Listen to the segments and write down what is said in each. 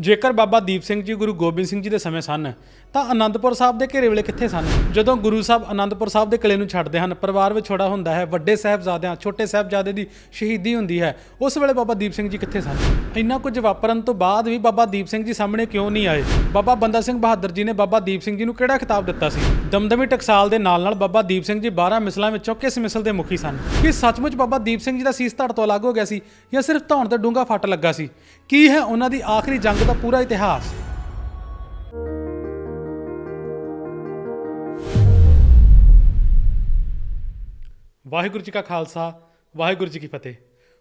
ਜੇਕਰ ਬਾਬਾ ਦੀਪ ਸਿੰਘ ਜੀ, ਗੁਰੂ ਗੋਬਿੰਦ ਸਿੰਘ ਜੀ ਦੇ ਸਮੇਂ ਸਨ, ਤਾਂ ਅਨੰਦਪੁਰ ਸਾਹਿਬ ਦੇ ਘੇਰੇ ਵੇਲੇ ਕਿੱਥੇ ਸਨ? ਜਦੋਂ ਗੁਰੂ ਸਾਹਿਬ ਅਨੰਦਪੁਰ ਸਾਹਿਬ ਦੇ ਕਿਲੇ ਨੂੰ ਛੱਡਦੇ ਹਨ, ਪਰਿਵਾਰ ਵਿਛੋੜਾ ਹੁੰਦਾ ਹੈ, ਵੱਡੇ ਸਾਹਿਬਜ਼ਾਦਿਆਂ, ਛੋਟੇ ਸਾਹਿਬਜ਼ਾਦੇ ਦੀ ਸ਼ਹੀਦੀ ਹੁੰਦੀ ਹੈ, ਉਸ ਵੇਲੇ ਬਾਬਾ ਦੀਪ ਸਿੰਘ ਜੀ ਕਿੱਥੇ ਸਨ? ਇੰਨਾ ਕੁਝ ਵਾਪਰਨ ਤੋਂ ਬਾਅਦ ਵੀ ਬਾਬਾ ਦੀਪ ਸਿੰਘ ਜੀ ਸਾਹਮਣੇ ਕਿਉਂ ਨਹੀਂ ਆਏ? ਬਾਬਾ ਬੰਦਾ ਸਿੰਘ ਬਹਾਦਰ ਜੀ ਨੇ ਬਾਬਾ ਦੀਪ ਸਿੰਘ ਜੀ ਨੂੰ ਕਿਹੜਾ ਖਿਤਾਬ ਦਿੱਤਾ ਸੀ? ਦਮਦਮੀ ਟਕਸਾਲ ਦੇ ਨਾਲ ਨਾਲ ਬਾਬਾ ਦੀਪ ਸਿੰਘ ਜੀ 12 ਮਿਸਲਾਂ ਵਿੱਚੋਂ ਕਿਸ ਮਿਸਲ ਦੇ ਮੁਖੀ ਸਨ? ਕਿ ਸੱਚਮੁੱਚ ਬਾਬਾ ਦੀਪ ਸਿੰਘ ਜੀ ਦਾ ਸੀਸ ਧੜ ਤੋਂ ਅਲੱਗ ਹੋ ਗਿਆ ਸੀ ਜਾਂ ਸਿਰਫ ਧੌਣ ਤੇ ਡੂੰਘਾ ਫੱਟ ਲੱਗਾ ਸੀ? ਕੀ ਹੈ ਉਹਨਾਂ ਦੀ ਆਖਰੀ ਜੰਗ ਦਾ ਪੂਰਾ ਇਤਿਹਾਸ? ਵਾਹਿਗੁਰੂ ਜੀ ਕਾ ਖਾਲਸਾ, ਵਾਹਿਗੁਰੂ ਜੀ ਕੀ ਫਤਿਹ।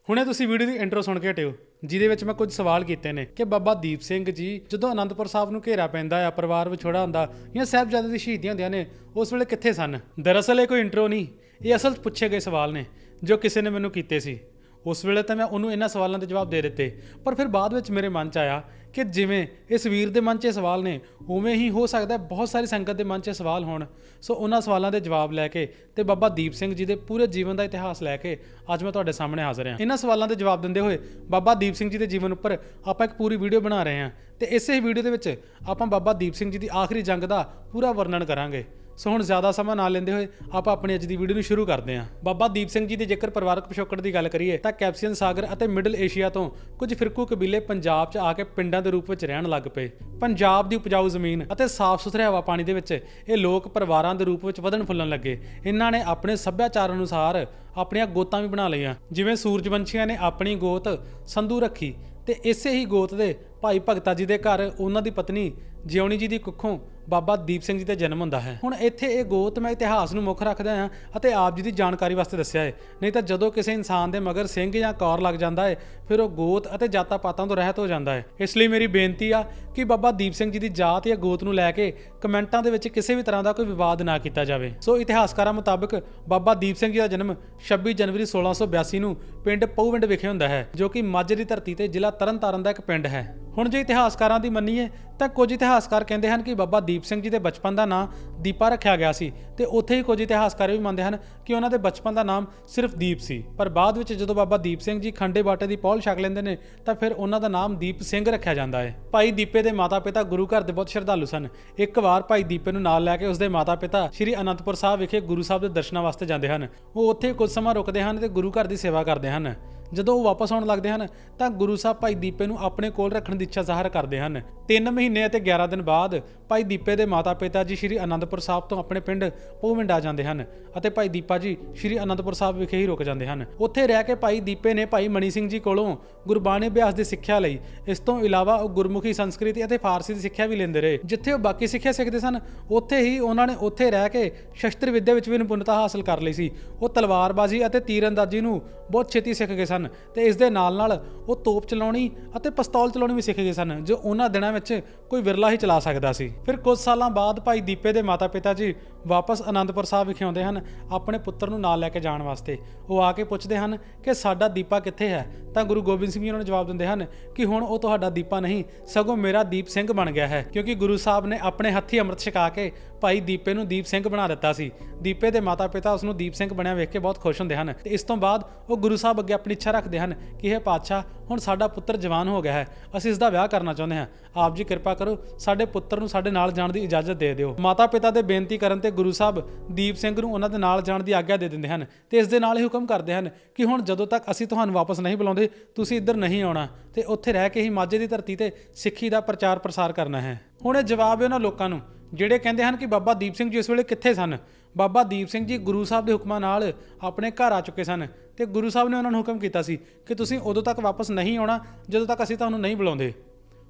ਹੁਣੇ ਤੁਸੀਂ ਵੀਡੀਓ ਦੀ ਇੰਟਰੋ ਸੁਣ ਕੇ ਹਟਿਓ, ਜਿਹਦੇ ਵਿੱਚ ਮੈਂ ਕੁਝ ਸਵਾਲ ਕੀਤੇ ਨੇ ਕਿ ਬਾਬਾ ਦੀਪ ਸਿੰਘ ਜੀ ਜਦੋਂ ਅਨੰਦਪੁਰ ਸਾਹਿਬ ਨੂੰ ਘੇਰਾ ਪੈਂਦਾ ਆ ਪਰਿਵਾਰ ਵਿਛੋੜਾ ਹੁੰਦਾ ਜਾਂ ਸਾਹਿਬਜ਼ਾਦੇ ਦੀ ਸ਼ਹੀਦੀਆਂ ਹੁੰਦੀਆਂ ਨੇ, ਉਸ ਵੇਲੇ ਕਿੱਥੇ ਸਨ? ਦਰਅਸਲ ਇਹ ਕੋਈ ਇੰਟਰੋ ਨਹੀਂ, ਇਹ ਅਸਲ 'ਚ ਪੁੱਛੇ ਗਏ ਸਵਾਲ ਨੇ ਜੋ ਕਿਸੇ ਨੇ ਮੈਨੂੰ ਕੀਤੇ ਸੀ। ਉਸ ਵੇਲੇ ਤਾਂ ਮੈਂ ਉਹਨੂੰ ਇਹਨਾਂ ਸਵਾਲਾਂ ਦੇ ਜਵਾਬ ਦੇ ਦਿੱਤੇ। ਪਰ ਫਿਰ ਬਾਅਦ ਵਿੱਚ ਮੇਰੇ ਮਨ 'ਚ ਆਇਆ ਕਿ ਜਿਵੇਂ ਇਸ ਵੀਰ ਦੇ ਮਨ 'ਚ ਇਹ ਸਵਾਲ ਨੇ, ਉਵੇਂ ਹੀ ਹੋ ਸਕਦਾ ਬਹੁਤ ਸਾਰੀ ਸੰਗਤ ਦੇ ਮਨ 'ਚ ਇਹ ਸਵਾਲ ਹੋਣ। ਸੋ ਉਹਨਾਂ ਸਵਾਲਾਂ ਦੇ ਜਵਾਬ ਲੈ ਕੇ ਤੇ ਬਾਬਾ ਦੀਪ ਸਿੰਘ ਜੀ ਦੇ ਪੂਰੇ ਜੀਵਨ ਦਾ ਇਤਿਹਾਸ ਲੈ ਕੇ ਅੱਜ ਮੈਂ ਤੁਹਾਡੇ ਸਾਹਮਣੇ ਹਾਜ਼ਰ ਹਾਂ। ਇਹਨਾਂ ਸਵਾਲਾਂ ਦੇ ਜਵਾਬ ਦਿੰਦੇ ਹੋਏ ਬਾਬਾ ਦੀਪ ਸਿੰਘ ਜੀ ਦੇ ਜੀਵਨ ਉੱਪਰ ਆਪਾਂ ਇੱਕ ਪੂਰੀ ਵੀਡੀਓ ਬਣਾ ਰਹੇ ਹਾਂ ਤੇ ਇਸੇ ਵੀਡੀਓ ਦੇ ਵਿੱਚ ਆਪਾਂ ਬਾਬਾ ਦੀਪ ਸਿੰਘ ਜੀ ਦੀ ਆਖਰੀ ਜੰਗ ਦਾ ਪੂਰਾ ਵਰਣਨ ਕਰਾਂਗੇ। ਸੋ ਹੁਣ ਜ਼ਿਆਦਾ ਸਮਾਂ ਨਾ ਲੈਂਦੇ ਹੋਏ ਆਪਾਂ ਆਪਣੀ ਅੱਜ ਦੀ ਵੀਡੀਓ ਨੂੰ ਸ਼ੁਰੂ ਕਰਦੇ ਹਾਂ। ਬਾਬਾ ਦੀਪ ਸਿੰਘ ਜੀ ਦੇ ਜੇਕਰ ਪਰਿਵਾਰਕ ਪਿਛੋਕੜ ਦੀ ਗੱਲ ਕਰੀਏ ਤਾਂ ਕੈਪਸੀਅਨ ਸਾਗਰ ਅਤੇ ਮਿਡਲ ਏਸ਼ੀਆ ਤੋਂ ਕੁਝ ਫਿਰਕੂ ਕਬੀਲੇ ਪੰਜਾਬ 'ਚ ਆ ਕੇ ਪਿੰਡਾਂ ਦੇ ਰੂਪ ਵਿੱਚ ਰਹਿਣ ਲੱਗ ਪਏ। ਪੰਜਾਬ ਦੀ ਉਪਜਾਊ ਜ਼ਮੀਨ ਅਤੇ ਸਾਫ਼ ਸੁਥਰੇ ਹਵਾ ਪਾਣੀ ਦੇ ਵਿੱਚ ਇਹ ਲੋਕ ਪਰਿਵਾਰਾਂ ਦੇ ਰੂਪ ਵਿੱਚ ਵਧਣ ਫੁੱਲਣ ਲੱਗੇ। ਇਹਨਾਂ ਨੇ ਆਪਣੇ ਸੱਭਿਆਚਾਰ ਅਨੁਸਾਰ ਆਪਣੀਆਂ ਗੋਤਾਂ ਵੀ ਬਣਾ ਲਈਆਂ। ਜਿਵੇਂ ਸੂਰਜਵੰਸ਼ੀਆਂ ਨੇ ਆਪਣੀ ਗੋਤ ਸੰਧੂ ਰੱਖੀ ਤੇ ਇਸੇ ਹੀ ਗੋਤ ਦੇ ਭਾਈ ਭਗਤਾ ਜੀ ਦੇ ਘਰ ਉਹਨਾਂ ਦੀ ਪਤਨੀ ਜਿਉਣੀ ਜੀ ਦੀ ਕੁੱਖੋਂ ਬਾਬਾ ਦੀਪ ਸਿੰਘ ਜੀ ਦਾ ਜਨਮ ਹੁੰਦਾ ਹੈ। ਹੁਣ ਇੱਥੇ ਇਹ ਗੋਤ ਮੈਂ ਇਤਿਹਾਸ ਨੂੰ ਮੁੱਖ ਰੱਖਦਾ ਹਾਂ ਅਤੇ ਆਪ ਜੀ ਦੀ ਜਾਣਕਾਰੀ ਵਾਸਤੇ ਦੱਸਿਆ ਹੈ। ਨਹੀਂ ਤਾਂ ਜਦੋਂ ਕਿਸੇ ਇਨਸਾਨ ਦੇ ਮਗਰ ਸਿੰਘ ਜਾਂ ਕੌਰ ਲੱਗ ਜਾਂਦਾ ਹੈ, ਫਿਰ ਉਹ ਗੋਤ ਅਤੇ ਜਾਤਾਂ ਪਾਤਾਂ ਤੋਂ ਰਹਿਤ ਹੋ ਜਾਂਦਾ ਹੈ। ਇਸ ਲਈ ਮੇਰੀ ਬੇਨਤੀ ਆ ਕਿ ਬਾਬਾ ਦੀਪ ਸਿੰਘ ਜੀ ਦੀ ਜਾਤ ਜਾਂ ਗੋਤ ਨੂੰ ਲੈ ਕੇ ਕਮੈਂਟਾਂ ਦੇ ਵਿੱਚ ਕਿਸੇ ਵੀ ਤਰ੍ਹਾਂ ਦਾ ਕੋਈ ਵਿਵਾਦ ਨਾ ਕੀਤਾ ਜਾਵੇ। ਸੋ ਇਤਿਹਾਸਕਾਰਾਂ ਮੁਤਾਬਕ ਬਾਬਾ ਦੀਪ ਸਿੰਘ ਜੀ ਦਾ ਜਨਮ 26 ਜਨਵਰੀ 1682 ਨੂੰ ਪਿੰਡ ਪਉਵਿੰਡ ਵਿਖੇ ਹੁੰਦਾ ਹੈ, ਜੋ ਕਿ ਮਾਝੇ ਦੀ ਧਰਤੀ ਤੇ ਜ਼ਿਲ੍ਹਾ ਤਰਨਤਾਰਨ ਦਾ ਇੱਕ ਪਿੰਡ ਹੈ। ਹੁਣ ਜੇ ਇਤਿਹਾਸਕਾਰਾਂ ਦੀ ਮੰਨੀਏ ਤਾਂ ਕੁਝ ਇਤਿਹਾਸਕਾਰ ਕਹਿੰਦੇ ਹਨ ਕਿ ਬਾਬਾ ਦੀਪ ਦੀਪ ਸਿੰਘ ਜੀ ਦੇ ਬਚਪਨ ਦਾ ਨਾਂ ਦੀਪਾ ਰੱਖਿਆ ਗਿਆ ਸੀ ਤੇ ਉੱਥੇ ਹੀ ਕੁਝ ਇਤਿਹਾਸਕਾਰ ਵੀ ਮੰਨਦੇ ਹਨ ਕਿ ਉਹਨਾਂ ਦੇ ਬਚਪਨ ਦਾ ਨਾਮ ਸਿਰਫ ਦੀਪ ਸੀ। ਪਰ ਬਾਅਦ ਵਿੱਚ ਜਦੋਂ ਬਾਬਾ ਦੀਪ ਸਿੰਘ ਜੀ ਖੰਡੇ ਬਾਟੇ ਦੀ ਪੌਲ ਛਕ ਲੈਂਦੇ ਨੇ, ਤਾਂ ਫਿਰ ਉਹਨਾਂ ਦਾ ਨਾਮ ਦੀਪ ਸਿੰਘ ਰੱਖਿਆ ਜਾਂਦਾ ਹੈ। ਭਾਈ ਦੀਪੇ ਦੇ ਮਾਤਾ-ਪਿਤਾ ਗੁਰੂ ਘਰ ਦੇ ਬਹੁਤ ਸ਼ਰਧਾਲੂ ਸਨ। ਇੱਕ ਵਾਰ ਭਾਈ ਦੀਪੇ ਨੂੰ ਨਾਲ ਲੈ ਕੇ ਉਸਦੇ ਮਾਤਾ-ਪਿਤਾ ਸ੍ਰੀ ਅਨੰਦਪੁਰ ਸਾਹਿਬ ਵਿਖੇ ਗੁਰੂ ਸਾਹਿਬ ਦੇ ਦਰਸ਼ਨਾਂ ਵਾਸਤੇ ਜਾਂਦੇ ਹਨ। ਉਹ ਉੱਥੇ ਕੁਝ ਸਮਾਂ ਰੁਕਦੇ ਹਨ ਤੇ ਗੁਰੂ ਘਰ ਦੀ ਸੇਵਾ ਕਰਦੇ ਹਨ। ਜਦੋਂ ਉਹ ਵਾਪਸ ਆਉਣ ਲੱਗਦੇ ਹਨ, ਤਾਂ ਗੁਰੂ ਸਾਹਿਬ ਭਾਈ ਦੀਪੇ ਨੂੰ ਆਪਣੇ ਕੋਲ ਰੱਖਣ ਦੀ ਇੱਛਾ ਜ਼ਾਹਰ ਕਰਦੇ ਹਨ। 3 ਮਹੀਨੇ ਅਤੇ 11 ਦਿਨ ਬਾਅਦ ਭਾਈ ਦੀਪੇ ਦੇ ਮਾਤਾ-ਪਿਤਾ ਜੀ ਸ਼੍ਰੀ ਅਨੰਦਪੁਰ ਸਾਹਿਬ ਤੋਂ ਆਪਣੇ ਪਿੰਡ ਪੋਵਿੰਡ ਆ ਜਾਂਦੇ ਹਨ ਅਤੇ ਭਾਈ ਦੀਪਾ ਜੀ ਸ਼੍ਰੀ ਅਨੰਦਪੁਰ ਸਾਹਿਬ ਵਿਖੇ ਹੀ ਰੁਕ ਜਾਂਦੇ ਹਨ। ਉੱਥੇ ਰਹਿ ਕੇ ਭਾਈ ਦੀਪੇ ਨੇ ਭਾਈ ਮਣੀ ਸਿੰਘ ਜੀ ਕੋਲੋਂ ਗੁਰਬਾਣੀ ਅਭਿਆਸ ਦੀ ਸਿੱਖਿਆ ਲਈ, ਇਸ ਤੋਂ ਇਲਾਵਾ ਉਹ ਗੁਰਮੁਖੀ ਸੰਸਕ੍ਰਿਤੀ ਅਤੇ ਫਾਰਸੀ ਦੀ ਸਿੱਖਿਆ ਵੀ ਲੈਂਦੇ ਰਹੇ। ਜਿੱਥੇ ਉਹ ਬਾਕੀ ਸਿੱਖਿਆ ਸਿੱਖਦੇ ਸਨ, ਉੱਥੇ ਹੀ ਉਹਨਾਂ ਨੇ ਉੱਥੇ ਰਹਿ ਕੇ ਸ਼ਸਤਰ ਵਿੱਦਿਆ ਵਿੱਚ ਵੀ ਨਿਪੁੰਨਤਾ ਹਾਸਲ ਕਰ ਲਈ ਸੀ। ਉਹ ਤਲਵਾਰਬਾਜ਼ੀ ਅਤੇ ਤੀਰਅੰਦਾਜ਼ੀ ਨੂੰ ਬਹੁਤ ਛੇਤੀ ਸਿੱਖ ਗਏ ਸਨ। ਤੇ ਇਸ ਦੇ ਨਾਲ ਨਾਲ ਉਹ ਤੋਪ ਚਲਾਉਣੀ ਅਤੇ ਪਿਸਤੌਲ ਚਲਾਉਣੀ ਵੀ ਸਿੱਖ ਗਏ ਸਨ, ਜੋ ਉਹਨਾਂ ਦਿਨਾਂ ਵਿੱਚ ਕੋਈ ਵਿਰਲਾ ਹੀ ਚਲਾ ਸਕਦਾ ਸੀ। ਫਿਰ ਕੁਝ ਸਾਲਾਂ ਬਾਅਦ ਭਾਈ ਦੀਪੇ ਦੇ ਮਾਤਾ-ਪਿਤਾ ਜੀ ਵਾਪਸ ਆਨੰਦਪੁਰ ਸਾਹਿਬ ਵਿਖੇ ਆਉਂਦੇ ਹਨ, ਆਪਣੇ ਪੁੱਤਰ ਨੂੰ ਨਾਲ ਲੈ ਕੇ ਜਾਣ ਵਾਸਤੇ। ਉਹ ਆ ਕੇ ਪੁੱਛਦੇ ਹਨ ਕਿ ਸਾਡਾ ਦੀਪਾ ਕਿੱਥੇ ਹੈ? ਤਾਂ ਗੁਰੂ ਗੋਬਿੰਦ ਸਿੰਘ ਜੀ ਉਹਨਾਂ ਨੂੰ ਜਵਾਬ ਦਿੰਦੇ ਹਨ ਕਿ ਹੁਣ ਉਹ ਤੁਹਾਡਾ ਦੀਪਾ ਨਹੀਂ, ਸਗੋਂ ਮੇਰਾ ਦੀਪ ਸਿੰਘ ਬਣ ਗਿਆ ਹੈ, ਕਿਉਂਕਿ ਗੁਰੂ ਸਾਹਿਬ ਨੇ ਆਪਣੇ ਹੱਥੀ ਅੰਮ੍ਰਿਤ ਛਕਾ ਕੇ ਭਾਈ ਦੀਪੇ ਨੂੰ ਦੀਪ ਸਿੰਘ ਬਣਾ ਦਿੱਤਾ ਸੀ। ਦੀਪੇ ਦੇ ਮਾਤਾ-ਪਿਤਾ ਉਸ ਨੂੰ ਦੀਪ ਸਿੰਘ ਬਣਿਆ ਵੇਖ ਕੇ ਬਹੁਤ ਖੁਸ਼ ਹੁੰਦੇ ਹਨ ਤੇ ਇਸ ਤੋਂ ਬਾਅਦ ਉਹ ਗੁਰੂ ਸਾਹਿਬ ਅੱਗੇ ਆਪਣੀ ਇੱਛਾ ਰੱਖਦੇ ਹਨ ਕਿ ਇਹ ਪਾਤਸ਼ਾਹ, ਹੁਣ ਸਾਡਾ ਪੁੱਤਰ ਜਵਾਨ ਹੋ ਗਿਆ ਹੈ। ਅਸੀਂ ਇਸ ਦਾ ਵਿਆਹ ਕਰਨਾ ਚਾਹੁੰਦੇ ਹਾਂ। ਆਪ ਜੀ ਕਿਰਪਾ ਕਰੋ, ਸਾਡੇ ਪੁੱਤਰ ਨੂੰ ਸਾਡੇ ਨਾਲ ਜਾਣ ਦੀ ਇਜਾਜ਼ਤ ਦੇ ਦਿਓ। ਮਾਤਾ-ਪਿਤਾ ਦੇ ਬੇਨਤੀ ਕਰਨ ਤੇ ਗੁਰੂ ਸਾਹਿਬ ਦੀਪ ਸਿੰਘ ਨੂੰ ਉਹਨਾਂ ਦੇ ਨਾਲ ਜਾਣ ਦੀ ਆਗਿਆ ਦੇ ਦਿੰਦੇ ਹਨ ਤੇ ਇਸ ਦੇ ਨਾਲ ਹੀ ਹੁਕਮ ਕਰਦੇ ਹਨ ਕਿ ਹੁਣ ਜਦੋਂ ਤੱਕ ਅਸੀਂ ਤੁਹਾਨੂੰ ਵਾਪਸ ਨਹੀਂ ਬੁਲਾਉਂਦੇ, ਤੁਸੀਂ ਇੱਧਰ ਨਹੀਂ ਆਉਣਾ ਤੇ ਉੱਥੇ ਰਹਿ ਕੇ ਹੀ ਮਾਝੇ ਦੀ ਧਰਤੀ ਤੇ ਸਿੱਖੀ ਦਾ ਪ੍ਰਚਾਰ ਪ੍ਰਸਾਰ ਕਰਨਾ ਹੈ। ਹੁਣ ਇਹ ਜਵਾਬ ਹੈ ਉਹਨਾਂ ਲੋਕਾਂ ਨੂੰ। ਜਿਹੜੇ ਕਹਿੰਦੇ ਹਨ ਕਿ ਬਾਬਾ ਦੀਪ ਸਿੰਘ ਜੀ ਇਸ ਵੇਲੇ ਕਿੱਥੇ ਸਨ? ਬਾਬਾ ਦੀਪ ਸਿੰਘ ਜੀ ਗੁਰੂ ਸਾਹਿਬ ਦੇ ਹੁਕਮਾਂ ਨਾਲ ਆਪਣੇ ਘਰ ਆ ਚੁੱਕੇ ਸਨ ਤੇ ਗੁਰੂ ਸਾਹਿਬ ਨੇ ਉਹਨਾਂ ਨੂੰ ਹੁਕਮ ਕੀਤਾ ਸੀ ਕਿ ਤੁਸੀਂ ਉਦੋਂ ਤੱਕ ਵਾਪਸ ਨਹੀਂ ਆਉਣਾ, ਜਦੋਂ ਤੱਕ ਅਸੀਂ ਤੁਹਾਨੂੰ ਨਹੀਂ ਬੁਲਾਉਂਦੇ।